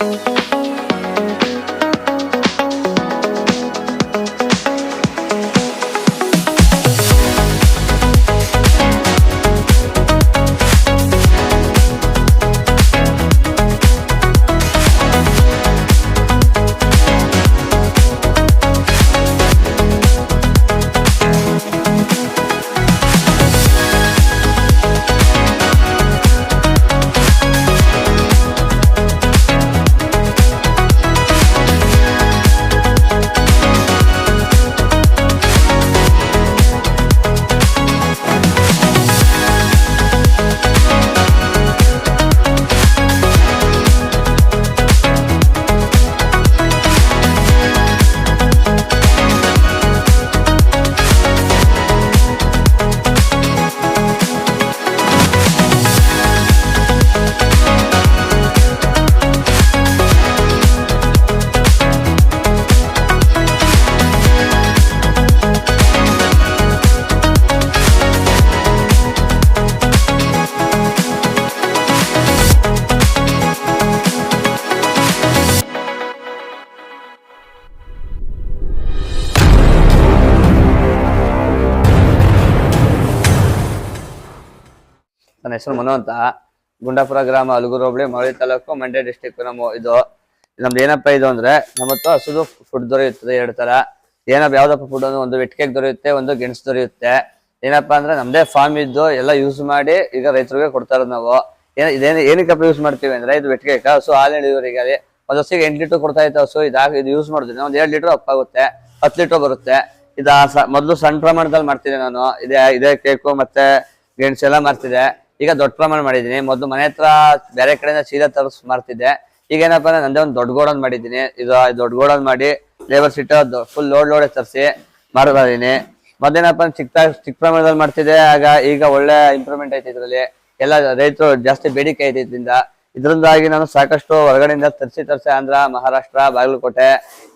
ನನ್ನ ಹೆಸರು ಮನು ಅಂತ. ಗುಂಡಾಪುರ ಗ್ರಾಮ ಅಲಗೂರು ಹೋಬಳಿ ಮಳಿ ತಾಲೂಕು, ಮಂಡ್ಯ ಡಿಸ್ಟಿಕ್ ನಮ್ಮ ಇದು. ನಮ್ದು ಏನಪ್ಪ ಇದು ಅಂದ್ರೆ ನಮ್ಮತ್ತು ಹಸುದು ಫುಡ್ ದೊರೆಯುತ್ತದೆ ಎರಡು ತರ. ಏನಪ್ಪ, ಯಾವ್ದಪ್ಪ ಫುಡ್ ಅಂದ್ರೆ, ಒಂದು ವೆಟ್ಕೇಕ್ ದೊರೆಯುತ್ತೆ, ಒಂದು ಗೆಣಸು ದೊರೆಯುತ್ತೆ. ಏನಪ್ಪಾ ಅಂದ್ರೆ, ನಮ್ದೇ ಫಾರ್ಮ್ ಇದ್ದು ಎಲ್ಲ ಯೂಸ್ ಮಾಡಿ ಈಗ ರೈತರಿಗೆ ಕೊಡ್ತಾರ ನಾವು. ಏನ್ ಏನಕ್ಕಪ್ಪ ಯೂಸ್ ಮಾಡ್ತೀವಿ ಅಂದ್ರೆ, ಇದು ವೆಟ್ಕೇಕ್ ಹಸು ಹಾಲು ಇಳುವರಿಗೆ ಒಂದ್ ಹಸಿಗೆ ಎಂಟು ಲೀಟರ್ ಕೊಡ್ತಾ ಇತ್ತು. ಹಸು ಇದಾಗ ಇದು ಯೂಸ್ ಮಾಡಿದ್ರೆ ಒಂದ್ ಎರಡು ಲೀಟರ್ ಅಪ್ಪಾಗುತ್ತೆ. ಹತ್ತು ಲೀಟರ್ ಬರುತ್ತೆ. ಇದ ಮೊದಲು ಸಣ್ಣ ಪ್ರಮಾಣದಲ್ಲಿ ಮಾಡ್ತಿದ್ದೆ ನಾನು. ಇದೇ ಇದೇ ಕೇಕು ಮತ್ತೆ ಗೆಣಸು ಎಲ್ಲ ಮಾಡ್ತಿದ್ದೆ. ಈಗ ದೊಡ್ಡ ಪ್ರಮಾಣ ಮಾಡಿದ್ದೀನಿ. ಮೊದಲು ಮನೆ ಹತ್ರ ಬೇರೆ ಕಡೆಯಿಂದ ಸೀದಾ ತರಿಸ್ ಮಾಡ್ತಿದ್ದೆ ಈಗ ಏನಪ್ಪಾ ಅಂದ್ರೆ ನಂದೇ ಒಂದು ದೊಡ್ಡ ಗೋಡನ್ ಮಾಡಿದ್ದೀನಿ. ಇದು ದೊಡ್ಡ ಗೋಡನ್ ಮಾಡಿ ಲೇಬರ್ ಸಿಟ್ಟು ಫುಲ್ ಲೋಡ್ ಲೋಡ್ ತರಿಸಿ ಮಾಡ್ತಾ ಮೊದಲೇನಪ್ಪ ಅಂದ್ರೆ ಚಿಕ್ಕ ಚಿಕ್ಕ ಪ್ರಮಾಣದಲ್ಲಿ ಮಾಡ್ತಿದ್ದೆ. ಆಗ ಈಗ ಒಳ್ಳೆ ಇಂಪ್ರೂವ್ಮೆಂಟ್ ಐತೆ ಇದರಲ್ಲಿ. ಎಲ್ಲ ರೈತರು ಜಾಸ್ತಿ ಬೇಡಿಕೆ ಐತೆ ಇದರಿಂದ. ಇದರಿಂದಾಗಿ ನಾನು ಸಾಕಷ್ಟು ಹೊರಗಡೆಯಿಂದ ತರಿಸಿ ತರಿಸಿ ಆಂಧ್ರ, ಮಹಾರಾಷ್ಟ್ರ, ಬಾಗಲಕೋಟೆ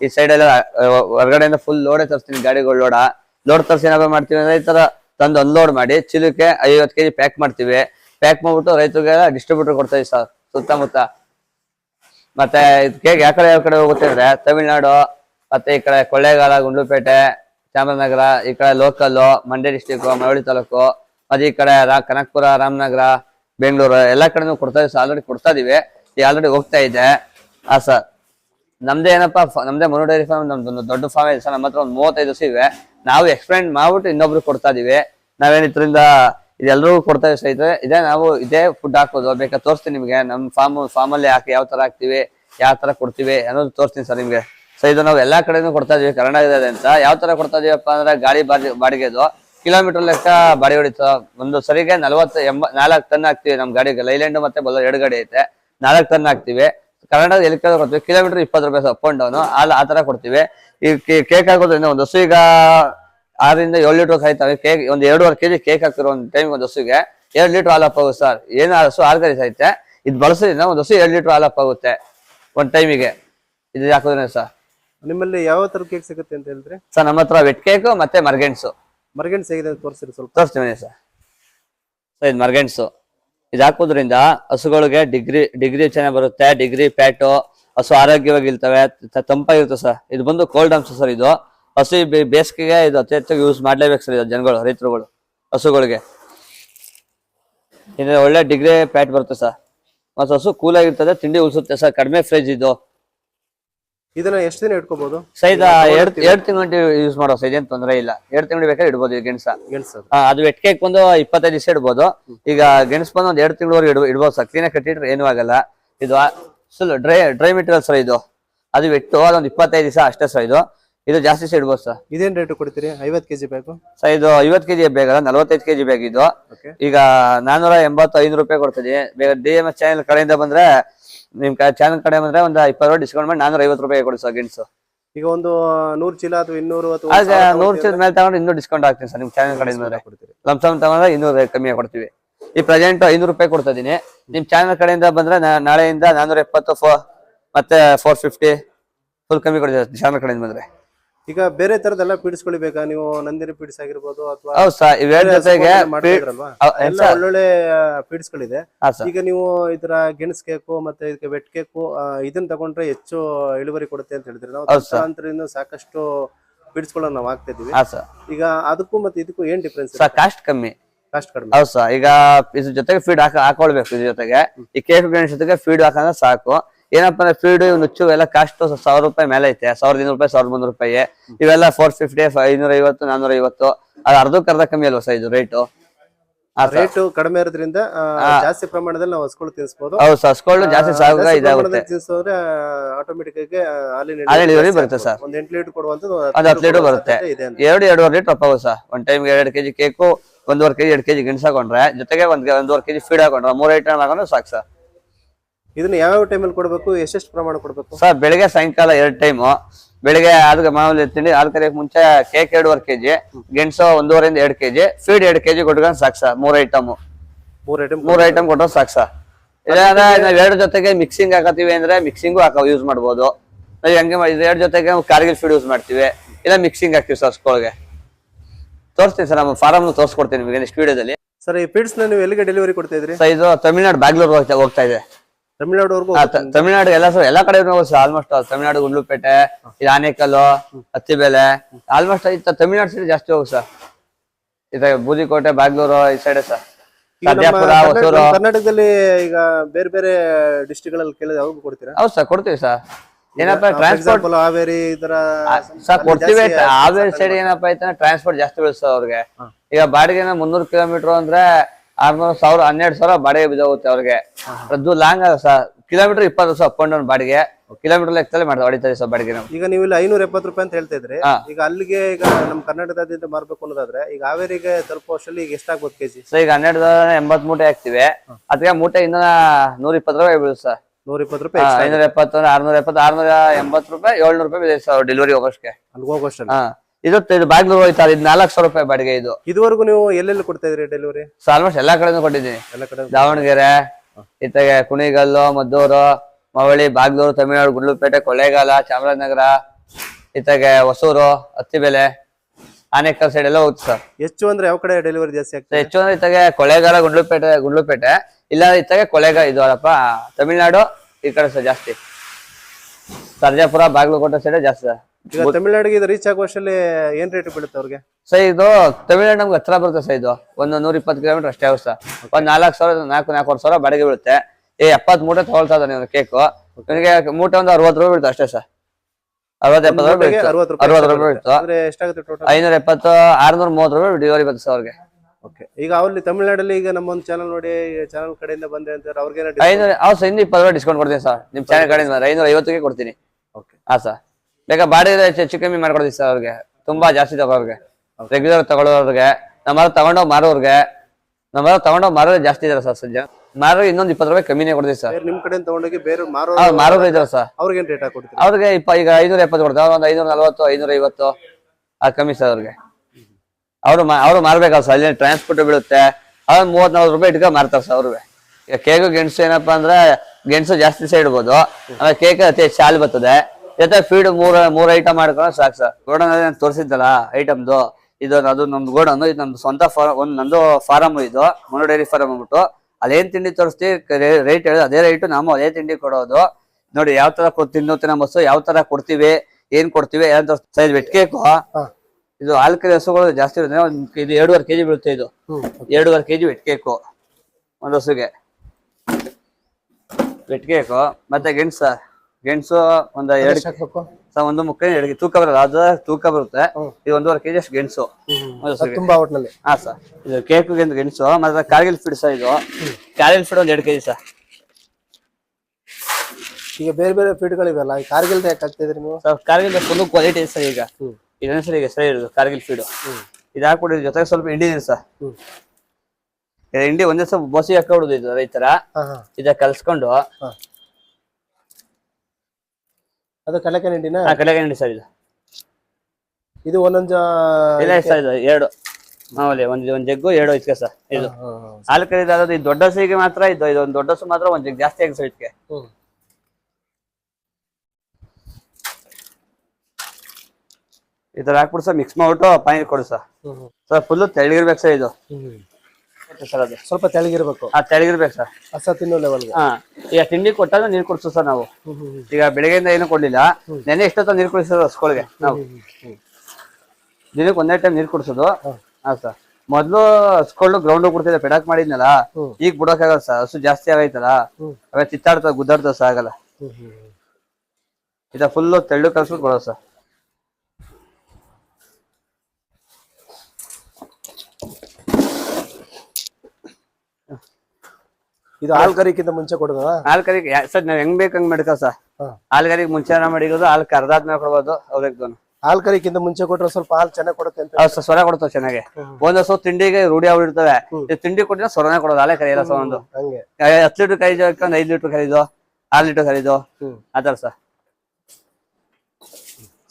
ಈ ಸೈಡ್ ಎಲ್ಲ ಹೊರಗಡೆಯಿಂದ ಫುಲ್ ಲೋಡೇ ತರಿಸ್ತೀನಿ ಗಾಡಿಗಳು ಲೋಡ ಲೋಡ್ ತರಿಸಿ ಏನಪ್ಪ ಮಾಡ್ತೀವಿ ಅಂದ್ರೆ ಈ ತರ ತಂದು ಅನ್ಲೋಡ್ ಮಾಡಿ ಚೀಲಕ್ಕೆ ಐವತ್ತು ಕೆಜಿ ಪ್ಯಾಕ್ ಮಾಡ್ತೀವಿ. ಪ್ಯಾಕ್ ಮಾಡ್ಬಿಟ್ಟು ರೈತರಿಗೆ ಡಿಸ್ಟ್ರಿಬ್ಯೂಟರ್ ಕೊಡ್ತಾ ಸರ್, ಸುತ್ತಮುತ್ತ. ಮತ್ತೆ ಇದಕ್ಕೆ ಯಾವ ಕಡೆ ಯಾವ ಕಡೆ ಹೋಗುತ್ತೆ ಅಂದ್ರೆ ತಮಿಳ್ನಾಡು, ಮತ್ತೆ ಈ ಕಡೆ ಕೊಳ್ಳೇಗಾಲ, ಗುಂಡ್ಲುಪೇಟೆ ಚಾಮರಾಜನಗರ ಈ ಕಡೆ ಲೋಕಲ್ ಮಂಡ್ಯ ಡಿಸ್ಟಿಕ್ ಮಳವಳ್ಳಿ ತಾಲೂಕು, ಮತ್ತೆ ಈ ಕಡೆ ಕನಕಪುರ, ರಾಮನಗರ, ಬೆಂಗಳೂರು ಎಲ್ಲಾ ಕಡೆನೂ ಕೊಡ್ತಾ ಸರ್ ಆಲ್ರೆಡಿ ಕೊಡ್ತಾ ಇದೀವಿ ಈ ಆಲ್ರೆಡಿ ಹೋಗ್ತಾ ಇದೆ. ಹಾ ಸರ್, ನಮ್ದೇ ಏನಪ್ಪಾ ನಮ್ದೇ ಮನು ಡೈರಿ ಫಾರ್ಮ್, ನಮ್ದೊಂದು ದೊಡ್ಡ ಫಾರ್ಮ್ ಇದೆ ಸರ್ ನಮ್ಮ ಹತ್ರ ಒಂದು ಮೂವತ್ತೈದು ದಿವಸ ಇವೆ. ನಾವು ಎಕ್ಸ್ಪ್ಲೈನ್ ಮಾಡ್ಬಿಟ್ಟು ಇನ್ನೊಬ್ರು ಕೊಡ್ತಾ ಇದೀವಿ. ನಾವೇನ್ ಇದ್ರಿಂದ ಇದೆಲ್ಲರಿಗೂ ಕೊಡ್ತಾ ಇದೀವಿ ಸ್ನೇಹಿತರೆ. ಇದೇ ನಾವು ಇದೇ ಫುಡ್ ಹಾಕೋದು. ಬೇಕಾ ತೋರಿಸ್ತೀನಿ ನಿಮಗೆ. ನಮ್ಮ ಫಾರ್ಮ್ ಫಾರ್ಮ್ ಅಲ್ಲಿ ಹಾಕಿ ಯಾವ ತರ ಹಾಕ್ತಿವಿ, ಯಾವ ತರ ಕೊಡ್ತೀವಿ ಅನ್ನೋದು ತೋರಿಸ್ತೀನಿ ಸರ್ ನಿಮ್ಗೆ. ಸೊ ಇದು ನಾವು ಎಲ್ಲಾ ಕಡೆನೂ ಕೊಡ್ತಾ ಇದೀವಿ. ಕರ್ನಾಟಕದ ಅಂತ. ಯಾವ ತರ ಕೊಡ್ತಾ ಇದೀವಪ್ಪ ಅಂದ್ರೆ ಗಾಡಿ ಬಾಡಿ ಬಾಡಿಗೆದು ಕಿಲೋಮೀಟರ್ ಲೆಕ್ಕ ಬಾಡಿ ಹೊಡಿತು. ಒಂದು ಸರಿಗೆ ನಲವತ್ತು ಎಂಬ ನಾಲ್ಕು ಟನ್ ಹಾಕ್ತಿವಿ ನಮ್ ಗಾಡಿಗೆ ಲೈಲ್ಯಾಂಡ್ ಮತ್ತೆ ಬಲ್ಲ ಎರಡು ಗಾಡಿ ಐತೆ. ನಾಲ್ಕು ಟನ್ ಹಾಕ್ತಿವಿ. ಕರ್ನಾಟಕ ಎಲ್ಲಿ ಕೇಳಿದ್ರೆ ಕೊಡ್ತೀವಿ ಕಿಲೋಮೀಟರ್ ಇಪ್ಪತ್ತು ರೂಪಾಯಿ ಅಪ್ ಅಂಡ್ ಡೌನ್ ಅಲ್ಲಿ ಆ ತರ ಕೊಡ್ತೀವಿ. ಈ ಕೇಕ್ ಹಾಕೋದ್ರಿಂದ ಒಂದು ಹಸು ಈಗ ಆರರಿಂದ ಏಳು ಲೀಟರ್ ಸಾಯ್ತಾವೆ ಕೇಕ್ ಒಂದು ಎರಡೂವರೆ ಕೆಜಿ ಕೇಕ್ ಹಾಕ್ತಿರೋ ಒಂದು ಟೈಮ್ ಒಂದು ಹಸುಗೆ ಎರಡು ಲೀಟರ್ ಹಾಲಪ್ ಆಗುತ್ತೆ ಸರ್. ಏನು ಹಸು ಆರು ಕೆಜಿ ಸಾಯ್ತೆ ಇದು ಬಳಸೋದ್ರಿಂದ ಒಂದು ಹಸು ಎರಡು ಲೀಟರ್ ಹಾಲಪ್ ಆಗುತ್ತೆ ಒಂದು ಟೈಮಿಗೆ ಇದು ಹಾಕೋದ್ರಿಂದ ಸರ್. ನಿಮ್ಮಲ್ಲಿ ಯಾವ ತರ ಕೇಕ್ ಸಿಗುತ್ತೆ ಅಂತ ಹೇಳಿದ್ರೆ? ಸರ್ ನಮ್ಮ ಹತ್ರ ವೆಟ್ ಕೇಕ್ ಮತ್ತೆ ಮರ್ಗೆಂಟ್ಸು. ಮರ್ಗೆಂಟ್ಸ್ ಹೇಗಿದೆ ತೋರಿಸಿ ತೋರಿಸಿರಿ ಸ್ವಲ್ಪ. ತೋರಿಸ್ತೀನಿ ಸರ್. ಸರ್ ಇದು ಮರ್ಗೆಂಟ್ಸು. ಇದು ಹಾಕೋದ್ರಿಂದ ಹಸುಗಳಿಗೆ ಡಿಗ್ರಿ ಡಿಗ್ರಿ ಚೆನ್ನಾಗಿ ಬರುತ್ತೆ, ಡಿಗ್ರಿ ಪ್ಯಾಟು, ಹಸು ಆರೋಗ್ಯವಾಗಿರ್ತವೆ ತಂಪಾಗಿರುತ್ತೆ ಸರ್. ಇದು ಬಂದು ಕೋಲ್ಡ್ ಅಂಶ ಸರ್ ಇದು. ಹಸು ಬೇಸಿಗೆಗೆ ಇದು ಅತಿ ಹೆಚ್ಚಾಗಿ ಯೂಸ್ ಮಾಡ್ಲೇಬೇಕು ಸರ್ ಇದು ಜನಗಳು, ರೈತರುಗಳು, ಹಸುಗಳಿಗೆ. ಇನ್ನು ಒಳ್ಳೆ ಡಿಗ್ರಿ ಪ್ಯಾಟ್ ಬರುತ್ತೆ ಸರ್. ಮತ್ತು ಹಸು ಕೂಲಾಗಿರ್ತದೆ ತಿಂಡಿ ಉಳಿಸುತ್ತೆ ಸರ್. ಕಡಿಮೆ ಫ್ರಿಜ್ ಇದು. ಇದನ್ನ ಎಷ್ಟು ದಿನ ಇಟ್ಕೋಬಹುದು ಸೈಜ್ ಎರಡ್ ಎರಡ್ ತಿಂಗಳು ಯೂಸ್ ಮಾಡೋ ಸೈಜ್ ಏನ್ ತೊಂದರೆ ಇಲ್ಲ. ಎರಡ್ ತಿಂಗಳು ಬೇಕಾದ್ರೆ ಇಡ್ಬೋದು ಈ ಗೆಣಸ. ಗೆಣಸು. ಆ, ಅದು ವೆಟ್ ಕೇಕ್ ಬಂದು ಇಪ್ಪತ್ತೈದು ದಿವಸ ಇಡ್ಬೋದು. ಈಗ ಗೆಣಸ್ ಬಂದು ಒಂದ್ ಎರಡು ತಿಂಗಳವರೆಗೆ ಇಡ್ ಇಡ್ಬೋದು ಸರ್ ಕ್ಲೀನಾಗಿ ಕಟ್ಟಿಟ್ರೆ ಏನು ಆಗಲ್ಲ. ಇದು full dry dry material sir ಇದು. ಅದು ಬಿಟ್ಟು ಅದೊಂದು ಇಪ್ಪತ್ತೈದು ದಿವಸ ಅಷ್ಟೇ ಸರ್ ಇದು. ಇದು ಜಾಸ್ತಿ ಸಹ ಇಡ್ಬೋದು ಸರ್ ಇದೇನ್ ರೇಟ್ ಕೊಡ್ತೀರಿ? ಐವತ್ ಕೆಜಿ ಬೇಕು ಸರ್ ಇದು ಐವತ್ತು ಕೆಜಿ ಬೇಕಲ್ಲ ನಲವತ್ತೈದು ಕೆಜಿ ಬೇಕಿದ್ದು ಈಗ ನಾನೂರ ಎಂಬತ್ತು ಐನೂರು ರೂಪಾಯಿ ಕೊಡ್ತೀನಿ ಬೇಗ ಡಿ ಎಂ ಎಸ್ ಚಾನಲ್ ಕಡೆಯಿಂದ ಬಂದ್ರೆ ನಿಮ್ ಚಾನಲ್ ಕಡೆ ಬಂದ್ರೆ ಒಂದು ಇಪ್ಪತ್ತು ರೂಪಾಯಿ ಡಿಸ್ಕೌಂಟ್ ಮಾಡಿ ನಾನೂರ ಐವತ್ತು ರೂಪಾಯಿ ಕೊಡಿ ಸರ್ ಗೆಣಸು ಈಗ ಒಂದು ನೂರು ಚೀಲ ಅಥವಾ ಇನ್ನೂರು ಅಥವಾ ನೂರು ಚೀಲ ಮೇಲೆ ತಗೊಂಡ್ರೆ ಇನ್ನೂ ಡಿಸ್ಕೌಂಟ್ ಆಗ್ತೀನಿ ಸರ್ ನಿಮ್ ಚಾನಲ್ ಕಡೆ ಬಂದ್ರೆ. ಲಮ್ ಸಮ್ ತಗೊಂಡ್ರೆ ಇನ್ನೂರು ಕಮ್ಮಿ ಕೊಡ್ತೀವಿ. ಈ ಪ್ರೆಸೆಂಟ್ ಐನೂರು ರೂಪಾಯಿ ಕೊಡ್ತಾ ಇದೀನಿ. ನಿಮ್ ಚಾನಲ್ ಕಡೆಯಿಂದ ಬಂದ್ರೆ ನಾಳೆಯಿಂದ ನಾನೂರ ಎಪ್ಪತ್ತು ಫೋ ಮತ್ತೆ ಫೋರ್ ಫಿಫ್ಟಿ ಫುಲ್ ಕಮ್ಮಿ ಕೊಡ್ತೀವಿ ಚಾನಲ್ ಕಡೆಯಿಂದ ಬಂದ್ರೆ. ಈಗ ಬೇರೆ ತರದೆಲ್ಲ ಪೀಡಿಸ್ಕೊಳ್ಬೇಕಾ? ಬೇಕಾ ನೀವು ನಂದಿನಿ ಪೀಡ್ಸ್ ಆಗಿರ್ಬೋದು ಅಥವಾ ಹೌದು ಸರ್ ಇವೆರಡು ಜೊತೆಗೆ ಮಾಡ್ತಿದ್ರಲ್ವಾ? ಎಲ್ಲ ಒಳ್ಳೊಳ್ಳೆ ಪೀಡ್ಸ್ಗಳಿದೆ. ಈಗ ನೀವು ಇದರ ಗೆಣಸ್ ಕೇಕು ಮತ್ತೆ ಇದಕ್ಕೆ ವೆಟ್ ಕೇಕು ಇದನ್ನ ತಗೊಂಡ್ರೆ ಹೆಚ್ಚು ಇಳುವರಿ ಕೊಡುತ್ತೆ ಅಂತ ಹೇಳಿದ್ರೆ. ನಾವು ಸಾಕಷ್ಟು ಪೀಡ್ಸ್ಗಳನ್ನ ನಾವು ಹಾಕ್ತಾ ಇದೀವಿ ಈಗ ಅದಕ್ಕೂ ಮತ್ತೆ ಇದಕ್ಕೂ ಏನ್ ಡಿಫ್ರೆನ್ಸ್ ಸರ್ ಕಾಸ್ಟ್ ಕಮ್ಮಿ. ಕಾಸ್ಟ್ ಕಡಿಮೆ. ಹೌದು ಸರ್. ಈಗ ಇದ್ರ ಜೊತೆಗೆ ಫೀಡ್ ಹಾಕ ಹಾಕೊಳ್ಬೇಕು. ಇದ್ರ ಜೊತೆಗೆ ಈ ಕೇಕ್ ಗಣೇಶ ಜೊತೆಗೆ ಫೀಡ್ ಹಾಕಂದ್ರೆ ಸಾಕು. ಏನಪ್ಪಾ ಅಂದ್ರೆ ಫೀಡ್ ನುಚ್ಚು ಎಲ್ಲ ಕಾಸ್ಟ್ ಸಾವಿರ ರೂಪಾಯಿ ಮೇಲೆ ಐತೆ. ಸಾವಿರದ ಇನ್ನೂರು ರೂಪಾಯಿ ಸಾವಿರದ ಮುನ್ನೂರು ರೂಪಾಯಿ. ಇವೆಲ್ಲ ಫೋರ್ ಫಿಫ್ಟಿ ಐನೂರ ಐವತ್ತು ನಾನೂರ ಐವತ್ತು ಅದು ಅರ್ಧಕ್ಕೆ ಅರ್ಧ ಕಮ್ಮಿ ಅಲ್ವಾ ಸರ್ ಇದು ರೇಟು ರೇಟ್ ಕಡಿಮೆ ಇರೋದ್ರಿಂದ ಜಾಸ್ತಿ ಪ್ರಮಾಣದಲ್ಲಿ ನಾವು ತಿನ್ಸ್ಬೋದು. ಹೌದು ಜಾಸ್ತಿ ಸಾಗ ಇದಾಗುತ್ತೆ. ತಿನ್ಸೋದ್ರೆ ಆಟೋಮೆಟಿಕ್ ಆಗಿ ಹಾಲಿನ ಹಾಲಿನ ಇಳುವರಿ ಬರುತ್ತೆ ಸರ್. ಒಂದ್ ಎಂಟು ಲೀಟರ್ ಕೊಡುವಂತದ್ದು ಅದು ಹತ್ತು ಲೀಟರ್ ಬರುತ್ತೆ. ಎರಡು ಎರಡೂವರೆ ಲೀಟರ್ ಸರ್ ಒಂದ್ ಟೈಮ್ಗೆ ಎರಡು ಕೆಜಿ ಕೇಕು ಒಂದೂವರೆ ಕೆಜಿ ಎರಡು ಕೆಜಿ ಗೆಣಸು ಹಾಕೊಂಡ್ರೆ ಜೊತೆಗೆ ಒಂದ್ ಒಂದೂವರೆ ಕೆಜಿ ಫೀಡ್ ಹಾಕೊಂಡ್ರೆ ಮೂರ್ ಐಟಮ್ ಹಾಕೊಂಡ್ರೆ ಸಾಕು ಸರ್ ಇದನ್ನ ಯಾವ ಟೈಮಲ್ಲಿ ಕೊಡಬೇಕು? ಎಷ್ಟೆಷ್ಟು ಪ್ರಮಾಣ ಕೊಡಬೇಕು? ಸರ್ ಬೆಳಿಗ್ಗೆ ಸಾಯಂಕಾಲ ಎರಡು ಟೈಮು ಬೆಳಿಗ್ಗೆ ಆದ್ರೆ ಮಾಮೂಲಿ ತಿಂಡಿ ಹಾಲು ಕರಿಯಕ್ಕೆ ಮುಂಚೆ ಕೇಕ್ ಎರಡೂವರೆ ಕೆಜಿ ಗೆಣಸು ಒಂದೂವರೆಯಿಂದ ಎರಡು ಕೆಜಿ ಫೀಡ್ ಎರಡು ಕೆಜಿ ಕೊಟ್ಕೊಂಡು ಸಾಕು ಸರ್ ಮೂರು ಐಟಮ್ ಮೂರು ಐಟಮ್ ಮೂರು ಐಟಮ್ ಕೊಟ್ಟರೆ ಸಾಕು ಸರ್ ಇಲ್ಲಾಂದ್ರೆ ನಾವ್ ಎರಡು ಜೊತೆಗೆ ಮಿಕ್ಸಿಂಗ್ ಹಾಕತ್ತೀವಿ ಅಂದ್ರೆ ಮಿಕ್ಸಿಂಗು ಹಾಕ ಯೂಸ್ ಮಾಡ್ಬೋದು. ನಾವು ಹೆಂಗೆ ಎರಡು ಜೊತೆಗೆ ಕಾರ್ಗಿಲ್ ಫೀಡ್ ಯೂಸ್ ಮಾಡ್ತೀವಿ. ಇಲ್ಲ ಮಿಕ್ಸಿಂಗ್ ಹಾಕ್ತಿವಿ ಸರ್ ಸ್ಕೋಳ್ಗೆ ತೋರಿಸ್ತೀನಿ ಸರ್ ನಮ್ಮ ಫಾರಮ್ ತೋರಿಸ್ಕೊಡ್ತೀನಿ ನಿಮಗೆ ನೆಕ್ಸ್ಟ್ ವಿಡಿಯೋದಲ್ಲಿ ಸರ್ ಈ ಪೀಡ್ಸ್ ನೀವು ಎಲ್ಲಿಗೆ ಡೆಲಿವರಿ ಕೊಡ್ತಾ ಇದ್ರಿ ಸರ್ ಇದು ತಮಿಳ್ನಾಡು ಬ್ಯಾಂಗ್ಳೂರ್ ಹೋಗ್ತಾ ಹೋಗ್ತಾ ಇದೆ. ತಮಿಳ್ನಾಡುವರೆಗೂ ತಮಿಳ್ನಾಡು ಎಲ್ಲ ಸರ್ ಎಲ್ಲಾ ಕಡೆ ಆಲ್ಮೋಸ್ಟ್ ತಮಿಳ್ನಾಡು ಗುಂಡ್ಲುಪೇಟೆ ಇದು ಆನೇಕಲ್ಲು ಹತ್ತಿಬೇಲೆ ಆಲ್ಮೋಸ್ಟ್ ಇತ್ತ ತಮಿಳ್ನಾಡು ಸೈಡ್ ಜಾಸ್ತಿ ಹೋಗು ಸರ್. ಇದೆ ಬೂದಿಕೋಟೆ ಬ್ಯಾಂಗ್ಳೂರು ಈ ಸೈಡ್ ಸರ್ ಹೊಸೂರು. ಕರ್ನಾಟಕದಲ್ಲಿ ಈಗ ಬೇರೆ ಬೇರೆ ಡಿಸ್ಟ್ರಿಕ್ಗಳಲ್ಲಿ ಕೇಳಿದ್ರೆ ಯಾವಾಗ ಕೊಡ್ತೀರಾ? ಹೌದು ಸರ್ ಕೊಡ್ತೀವಿ ಸರ್. ಏನಪ್ಪಾ ಟ್ರಾನ್ಸ್ಪೋರ್ಟ್ ಹಾವೇರಿ ಇತರ ತರ ಸರ್ ಕೊಡ್ತೀವಿ ಹಾವೇರಿ ಸೈಡ್ ಏನಪ್ಪಾ ಐತೆ ಟ್ರಾನ್ಸ್ಪೋರ್ಟ್ ಜಾಸ್ತಿ ಬೀಳ್ತದೆ ಅವ್ರಿಗೆ. ಈಗ ಬಾಡಿಗೆನ ಮುನ್ನೂರು ಕಿಲೋಮೀಟರ್ ಅಂದ್ರೆ ಆರ್ನೂರು ಸಾವಿರ ಹನ್ನೆರಡು ಸಾವಿರ ಬಾಡಿಗೆ ಬಿದ್ದೋಗುತ್ತೆ ಅವ್ರಿಗೆ. ಅದು ಲಾಂಗ್ ಅದ ಸರ್ ಕಿಲೋಮೀಟರ್ ಇಪ್ಪತ್ತು ಸಾವಿರ ಅಪ್ ಅಂಡ್ ಡೌನ್ ಬಾಡಿಗೆ ಕಿಲೋಮೀಟರ್ ಲೆಕ್ಕದಲ್ಲಿ ಮಾಡ್ತಾರೆ ಹೊಡಿತಾರೆ ಸರ್ ಬಾಡಿಗೆ ನಾವು ಈಗ ನೀವು ಇಲ್ಲಿ ಐನೂರ ಎಪ್ಪತ್ತು ರೂಪಾಯಿ ಅಂತ ಹೇಳ್ತಾ ಇದ್ರಿ. ಈಗ ಅಲ್ಲಿಗೆ ಈಗ ನಮ್ಮ ಕರ್ನಾಟಕದಿಂದ ಮಾರ್ಬೇಕು ಅನ್ನೋದಾದ್ರೆ ಈಗ ಹಾವೇರಿಗೆ ಅಷ್ಟರಲ್ಲಿ ಈಗ ಎಷ್ಟಾಗ್ಬೋದು ಕೆಜಿ? ಸರ್ ಈಗ ಹನ್ನೆರಡು ಎಂಬತ್ ಮೂಟೆ ಹಾಕ್ತಿವಿ. ಅದಕ್ಕೆ ಮೂಟೆ ಇನ್ನ ನೂರ ಇಪ್ಪತ್ತು ರೂಪಾಯಿ ಬೀಳುತ್ತೆ ಸರ್. ನೂರ ಇಪ್ಪತ್ತು ರೂಪಾಯಿ ಐನೂರ ಎಪ್ಪತ್ತು ಆರ್ನೂರ ಎಪ್ಪತ್ತು ಆರ್ನೂರ ಎಂಬತ್ತು ರೂಪಾಯಿ ಏಳ್ನೂರು ರೂಪಾಯಿ ಬಿದೆ ಸರ್ ಡೆಲಿವರಿ ಹೋಗೋಷ್ಟಕ್ಕೆ. ಅಲ್ಲಿಗೆ ಹೋಗೋಷ್ಟು ಹಾ. ಇದು ಇದು ಬ್ಯಾಂಗ್ಳೂರ್ ಹೋಯ್ತಾರೆ ಇದು ನಾಲ್ಕು ಸಾವಿರ ರೂಪಾಯಿ ಬಾಡಿಗೆ ಇದು. ಇದುವರೆಗೂ ನೀವು ಎಲ್ಲೆಲ್ಲಿ ಕೊಡ್ತಾ ಇದ್ರಿ ಡೆಲಿವರಿ ಸೊ ಆಲ್ಮೋಸ್ಟ್ ಎಲ್ಲಾ ಕಡೆನೂ ಕೊಟ್ಟಿದ್ದೀನಿ. ಎಲ್ಲ ಕಡೆ ದಾವಣಗೆರೆ ಇತ್ತಗೆ ಕುಣಿಗಲ್ಲು ಮದ್ದೂರು ಮವಳಿ ಬಾಗ್ಲೂರು ತಮಿಳುನಾಡು ಗುಂಡ್ಲುಪೇಟೆ ಕೊಳ್ಳೇಗಾಲ ಚಾಮರಾಜನಗರ ಇತ್ತಗೆ ಹೊಸೂರು ಹತ್ತಿಬೆಲೆ ಆನೇಕಲ್ ಸೈಡ್ ಎಲ್ಲ ಹೋಗುತ್ತೆ ಸರ್ ಹೆಚ್ಚು ಅಂದ್ರೆ ಯಾವ ಕಡೆ ಡೆಲಿವರಿ ಜಾಸ್ತಿ ಆಗ್ತದೆ ಹೆಚ್ಚು ಅಂದ್ರೆ ಇತ್ತಾಗೆ ಕೊಳ್ಳೇಗಾಲ ಗುಂಡ್ಲುಪೇಟೆ ಗುಂಡ್ಲುಪೇಟೆ ಇಲ್ಲ ಇತ್ತಗೆ ಕೊಳ್ಳೇಗಾಲ ಇದು ಅಲ್ಲಪ್ಪ ತಮಿಳ್ನಾಡು ಈ ಕಡೆ ಸರ್ ಜಾಸ್ತಿ. ಸರ್ಜಾಪುರ ಬಾಗ್ಲಕೋಟೆ ಸೈಡ್ ಜಾಸ್ತಿ ಸರ್ ಈಗ ತಮಿಳ್ನಾಡಿಗೆ ಇದು ರೀಚ್ ಆಗುವಷ್ಟಲ್ಲಿ ಏನ್ ರೇಟ್ ಬೀಳುತ್ತೆ ಅವ್ರಿಗೆ? ಸರ್ ಇದು ತಮಿಳ್ನಾಡು ನಮ್ಗೆ ಹತ್ರ ಬರುತ್ತೆ ಸರ್ ಇದು. ಒಂದು ನೂರ ಇಪ್ಪತ್ತು ಕಿಲೋಮೀಟರ್ ಅಷ್ಟೇ ಆಗುತ್ತೆ ಸರ್. ಒಂದ್ ನಾಲ್ಕು ಸಾವಿರ ನಾಲ್ಕು ನಾಲ್ಕೂವರೆ ಸಾವಿರ ಬಾಡಿಗೆ ಬೀಳುತ್ತೆ. ಏ ಎಪ್ಪತ್ ಮೂಟೆ ತಗೊಳ್ತಾ ಇದ್ದಾನೆ ಇವನು ಕೇಕು ಇವನಿಗೆ ಮೂಟೆ ಒಂದು ಅರವತ್ತು ರೂಪಾಯಿ ಬೀಳುತ್ತೆ ಅಷ್ಟೇ ಸರ್. ಅರವತ್ತು ಎಪ್ಪತ್ತು ರೂಪಾಯಿ ಬೀಳುತ್ತೆ. ಅರವತ್ತು ರೂಪಾಯಿ ಅರವತ್ತು extra ರೂಪಾಯಿ ಬರುತ್ತೆ. ಬೀಳ್ತು ಅಂದ್ರೆ ಎಷ್ಟಾಗುತ್ತೆ ಟೋಟಲ್ ಐನೂರ ಎಪ್ಪತ್ತು ಆರ್ನೂರ ಮೂವತ್ತು ರೂಪಾಯಿ ಡೆಲಿವರಿ ಬರುತ್ತೆ ಸರ್ ಅವ್ರಿಗೆ. ಓಕೆ ಈಗ ಅಲ್ಲಿ ತಮಿಳ್ನಾಡಲ್ಲಿ ಈಗ ನಮ್ಮೊಂದು ಚಾನಲ್ ನೋಡಿ ಚಾನಲ್ ಕಡೆಯಿಂದ ಬಂದೆ ಅಂತಾರೆ ಅವ್ರಿಗೆ ಐನೂರ ಅವ್ರು ಸರ್ ಇನ್ನು ಇಪ್ಪತ್ತು ರೂಪಾಯಿ ಡಿಸ್ಕೌಂಟ್ ಕೊಡ್ತೀನಿ ಸರ್. ನಿಮ್ಮ ಚಾನಲ್ ಕಡೆಯಿಂದ ಐನೂರ ಐವತ್ತಿಗೆ ಕೊಡ್ತೀನಿ. ಓಕೆ ಹಾ ಸರ್. ಬೇಕಾ ಬಾಡಿ ಹೆಚ್ಚು ಕಮ್ಮಿ ಮಾಡ್ಕೊಡ್ತೀವಿ ಸರ್ ಅವ್ರಿಗೆ. ತುಂಬಾ ಜಾಸ್ತಿ ತಗೋರ್ಗೆ ರೆಗ್ಯುಲರ್ ತಗೊಳ್ಳೋರ್ಗೆ ನಮ್ಮ ತಗೊಂಡೋಗಿ ಮಾರೋರ್ಗೆ ನಮ್ಮ ತಗೊಂಡೋಗಿ ಮಾರೋರು ಜಾಸ್ತಿ ಇದಾರೆ ಸರ್ ಸದ್ಯ. ಮಾರೋ ಇನ್ನೊಂದ್ ಇಪ್ಪತ್ತು ರೂಪಾಯಿ ಕಮ್ಮಿನೇ ಕೊಡ್ತೀವಿ ಸರ್. ನಿಮ್ ಕಡೆ ತಗೊಂಡೋಗಿ ಬೇರೆ ಮಾರೋ ಮಾರೋರು ಇದಾರೆ ಸರ್. ಅವ್ರಿಗೆ ರೇಟ್ ಹಾಕೊಡ್ತೀರಿ? ಅವ್ರಿಗೆ ಇಪ್ಪ ಈಗ ಐನೂರ ಎಪ್ಪತ್ತು ಕೊಡ್ತಾರೆ ಒಂದು ಐನೂರ ನಲ್ವತ್ತು ಐನೂರ ಐವತ್ತು. ಅದು ಕಮ್ಮಿ ಸರ್ ಅವ್ರಿಗೆ. ಅವರು ಅವರು ಮಾರ್ಬೇಕಲ್ಲ ಸರ್. ಅಲ್ಲಿ ಟ್ರಾನ್ಸ್ಪೋರ್ಟ್ ಬೀಳುತ್ತೆ. ಅವ್ರು ಮೂವತ್ ನಲ್ವತ್ತು ರೂಪಾಯಿ ಇಟ್ಕೊ ಮಾರ್ತಾರೆ ಸರ್ ಅವ್ರಿಗೆ. ಈಗ ಕೇಕು ಗೆಣಸು ಏನಪ್ಪಾ ಅಂದ್ರೆ ಗೆಣಸು ಜಾಸ್ತಿ ಸಹ ಇಡ್ಬೋದು. ಆಮೇಲೆ ಕೇಕ್ ಅತಿ ಹೆಚ್ಚು ಹಾಲು ಬರ್ತದೆ. ಜೊತೆ ಫೀಡ್ ಮೂರ್ ಮೂರ್ ಐಟಮ್ ಮಾಡ್ಕೊಂಡ್ರೆ ಸಾಕು ಸರ್. ಗೋಡನ್ ನಾನು ತೋರಿಸಿದ್ದಲ್ಲ ಐಟಮ್ದು ಇದು ಅದು ನಮ್ದು ಗೋಡನ್ ಇದು ನಮ್ದು ಸ್ವಂತ ಫಾರಂ ಒಂದು ನಂದು ಫಾರಮ್ ಇದು ಮೊನೋ ಡೈರಿ ಫಾರಮ್ ಅಂದ್ಬಿಟ್ಟು. ಅದೇನ್ ತಿಂಡಿ ತೋರಿಸ್ತೀವಿ ರೇಟ್ ಹೇಳಿ. ಅದೇ ರೇಟು ನಾವು ಅದೇ ತಿಂಡಿ ಕೊಡೋದು. ನೋಡಿ ಯಾವ ತರ ತಿನ್ನುತ್ತೆ ನಮ್ಮ ಬಸ್ಸು ಯಾವ ತರ ಕೊಡ್ತೀವಿ ಏನ್ ಕೊಡ್ತೀವಿ ಏನ್ ಸೈಜ್ ಬೆಟ್ಕೇಕು ಇದು ಆಲ್ಕರಿ ಹಸುಗಳು ಜಾಸ್ತಿ ಇರುತ್ತೆ. ಒಂದ್ ಇದು ಎರಡೂವರೆ ಕೆಜಿ ಬೀಳುತ್ತೆ ಇದು. ಎರಡೂವರೆ ಕೆಜಿ ಬೆಟ್ಕೇಕು ಒಂದ್ ಹಸುಗೆ. ಬೆಟ್ಕೇಕು ಮತ್ತೆ ಗೆಣಸ. ಗೆಣಸು ಒಂದ್ ಎರಡು ಒಂದು ಮುಕ್ಕ ಎರಡು ತೂಕ ಬರಲ್ಲ ಅದು ತೂಕ ಬರುತ್ತೆ. ಇದು ಒಂದೂವರೆ ಕೆಜಿ ಅಷ್ಟು ಗೆಣಸು. ತುಂಬಾ ಹೋಟ್ಲಲ್ಲಿ ಹಾ ಸರ್ ಇದು ಕೇಕು ಗೆಣಸು ಮತ್ತೆ ಕಾರ್ಗಿಲ್ ಫೀಡ್ ಸರ್ ಇದು. ಕಾರ್ಗಿಲ್ ಫೀಡ್ ಒಂದ್ ಎರಡು ಕೆಜಿ ಸರ್ ಈಗ ಬೇರೆ ಬೇರೆ ಫೀಡ್ಗಳಿವೆಲ್ಲ ಈ ಕಾರ್ಗಿಲ್ ಯಾಕೆ ಹಾಕ್ತಿದ್ರಿ ನೀವು? Sir Cargill full quality sir ಈಗ. ಇದನ್ನ ಸರ್ ಈಗ ಸರಿ ಇರೋದು ಕಾರ್ಗಿಲ್ ಫೀಡ್ ಇದು ಹಾಕ್ಬಿಡಿ ಜೊತೆಗೆ ಸ್ವಲ್ಪ ಹಿಂಡಿ ಇದೆ ಸರ್ ಇಂಡಿ ಒಂದೇ ಸ್ವಲ್ಪ ಬಸಿ ಹಾಕೊಡುದು ಇದು ರೈತರ. ಇದ ಕಲ್ಸ್ಕೊಂಡು ಅದು ಕಡಲೆಕಾಯಿ ಕಡೆಗೆ ಹಿಂಡಿ ಸರ್ ಇದು. ಇದು ಒಂದೊಂದು ಇಲ್ಲ ಸರ್ ಇದು ಎರಡು. ಮಾಮೂಲಿ ಒಂದು ಒಂದು ಜಗ್ಗು ಎರಡು ಇಚ್ಕೆ ಸರ್ ಇದು. ಹಾ, ಹಾ. ಹಾಲು ಕರಿದಾದ ಈ ದೊಡ್ಡ ಹಸುವಿಗೆ ಮಾತ್ರ ಇದು ಇದೊಂದು ದೊಡ್ಡ ಹಸು ಮಾತ್ರ ಒಂದು ಜಗ್ ಜಾಸ್ತಿ ಆಗಿ ಸರ್ ಇದಕ್ಕೆ. ಈ ತರ ಹಾಕ್ಬಿಟ್ಟು ಸರ್ ಮಿಕ್ಸ್ ಮಾಡ್ಬಿಟ್ಟು ಪಾಯಿಂಟ್ ಕೊಡು ಸರ್. ಸರ್ ಫುಲ್ಲು ತೆಳ್ಳಗಿರ್ಬೇಕು ಸರ್ ಇದು. ಸರ್ ಅದು. ಸ್ವಲ್ಪ ತೆಳಗಿರ್ಬೇಕು. ಆ ತೆಳಗಿರ್ಬೇಕು ಸರ್. ಹಸ ತಿನ್ನೋ ಲೆವೆಲ್ಗೆ ಹಾ ಈಗ ತಿಂಡಿ ಕೊಟ್ಟಾಗ ನೀರು ಕುಡಿಸು ಸರ್ ನಾವು. ಈಗ ಬೆಳಗ್ಗೆಯಿಂದ ಏನು ಕೊಡ್ಲಿಲ್ಲ. ನೆನೆ ಎಷ್ಟೊತ್ತ ನೀರು ಕುಡಿಸೋದು ಹಸ್ಕೊಳ್ಗೆ ನಾವು. ದಿನಕ್ಕೆ ಒಂದೇ ಟೈಮ್ ನೀರು ಕುಡಿಸೋದು. ಹಾ. ಸರ್. ಮೊದ್ಲು ಹಸ್ಕೊಂಡು ಗ್ರೌಂಡ್ ಕೊಡ್ತಿದ್ದೆ ಪೆಡಾಕ್ ಮಾಡಿದ್ನಲ್ಲ. ಈಗ ಬಿಡೋಕಾಗಲ್ಲ ಸರ್ ಹಸು ಜಾಸ್ತಿ ಆಗೈತಲ್ಲ. ಅವೇ ತಿತ್ತಾಡ್ತ ಗುದ್ದಾಡ್ತದ ಸರ್ ಆಗಲ್ಲ. ಇದ ಫುಲ್ ತೆಳ್ಳು ಕಲ್ಸ್ಬಿಟ್ಟು ಕೊಡೋದು ಸರ್. ಇದು ಹಾಲ್ ಕರಿಕ್ಕಿಂತ ಮುಂಚೆ ಕೊಡೋದಾ? ಆಲ್ಕರಿಕ್ ಸರ್ ನಾವ್ ಹೆಂಗ್ ಬೇಕು ಹಂಗ್ ಮಾಡ್ಕೋ ಸರ್. ಹಾ. ಹಾಲ್ಕರಿಗೆ ಮುಂಚೆ ಮಾಡಿರೋದು ಹಾಲ್ ಕರ್ದಾದ್ಮೇಲೆ ಕೊಡ್ಬೋದು ಅವ್ರಿಗೆ ಹಾಲ್ ಕರಿಕ್ಕಿಂತ ಮುಂಚೆ ಕೊಟ್ರೆ ಸ್ವಲ್ಪ ಹಾಲ್ ಚೆನ್ನಾಗಿ ಕೊಡುತ್ತೆ ಅಂತ ಸ್ವರ ಕೊಡ್ತಾವ ಚೆನ್ನಾಗಿ. ಒಂದ್ ಹೊಸ ತಿಂಡಿಗೆ ರೂಢಿ ಈ ತಿಂಡಿ ಕೊಟ್ಟಿದ್ರೆ ಸ್ವರನೇ ಕೊಡೋದು ಹಾಲೇ ಕರಿಯಲ್ಲ ಸರ್ ಒಂದು. ಹತ್ತು ಲೀಟರ್ ಕೈ ಒಂದು ಐದು ಲೀಟರ್ ಕರೀದು ಆರು ಲೀಟರ್ ಕರೀದು. ಆತರ ಸರ್.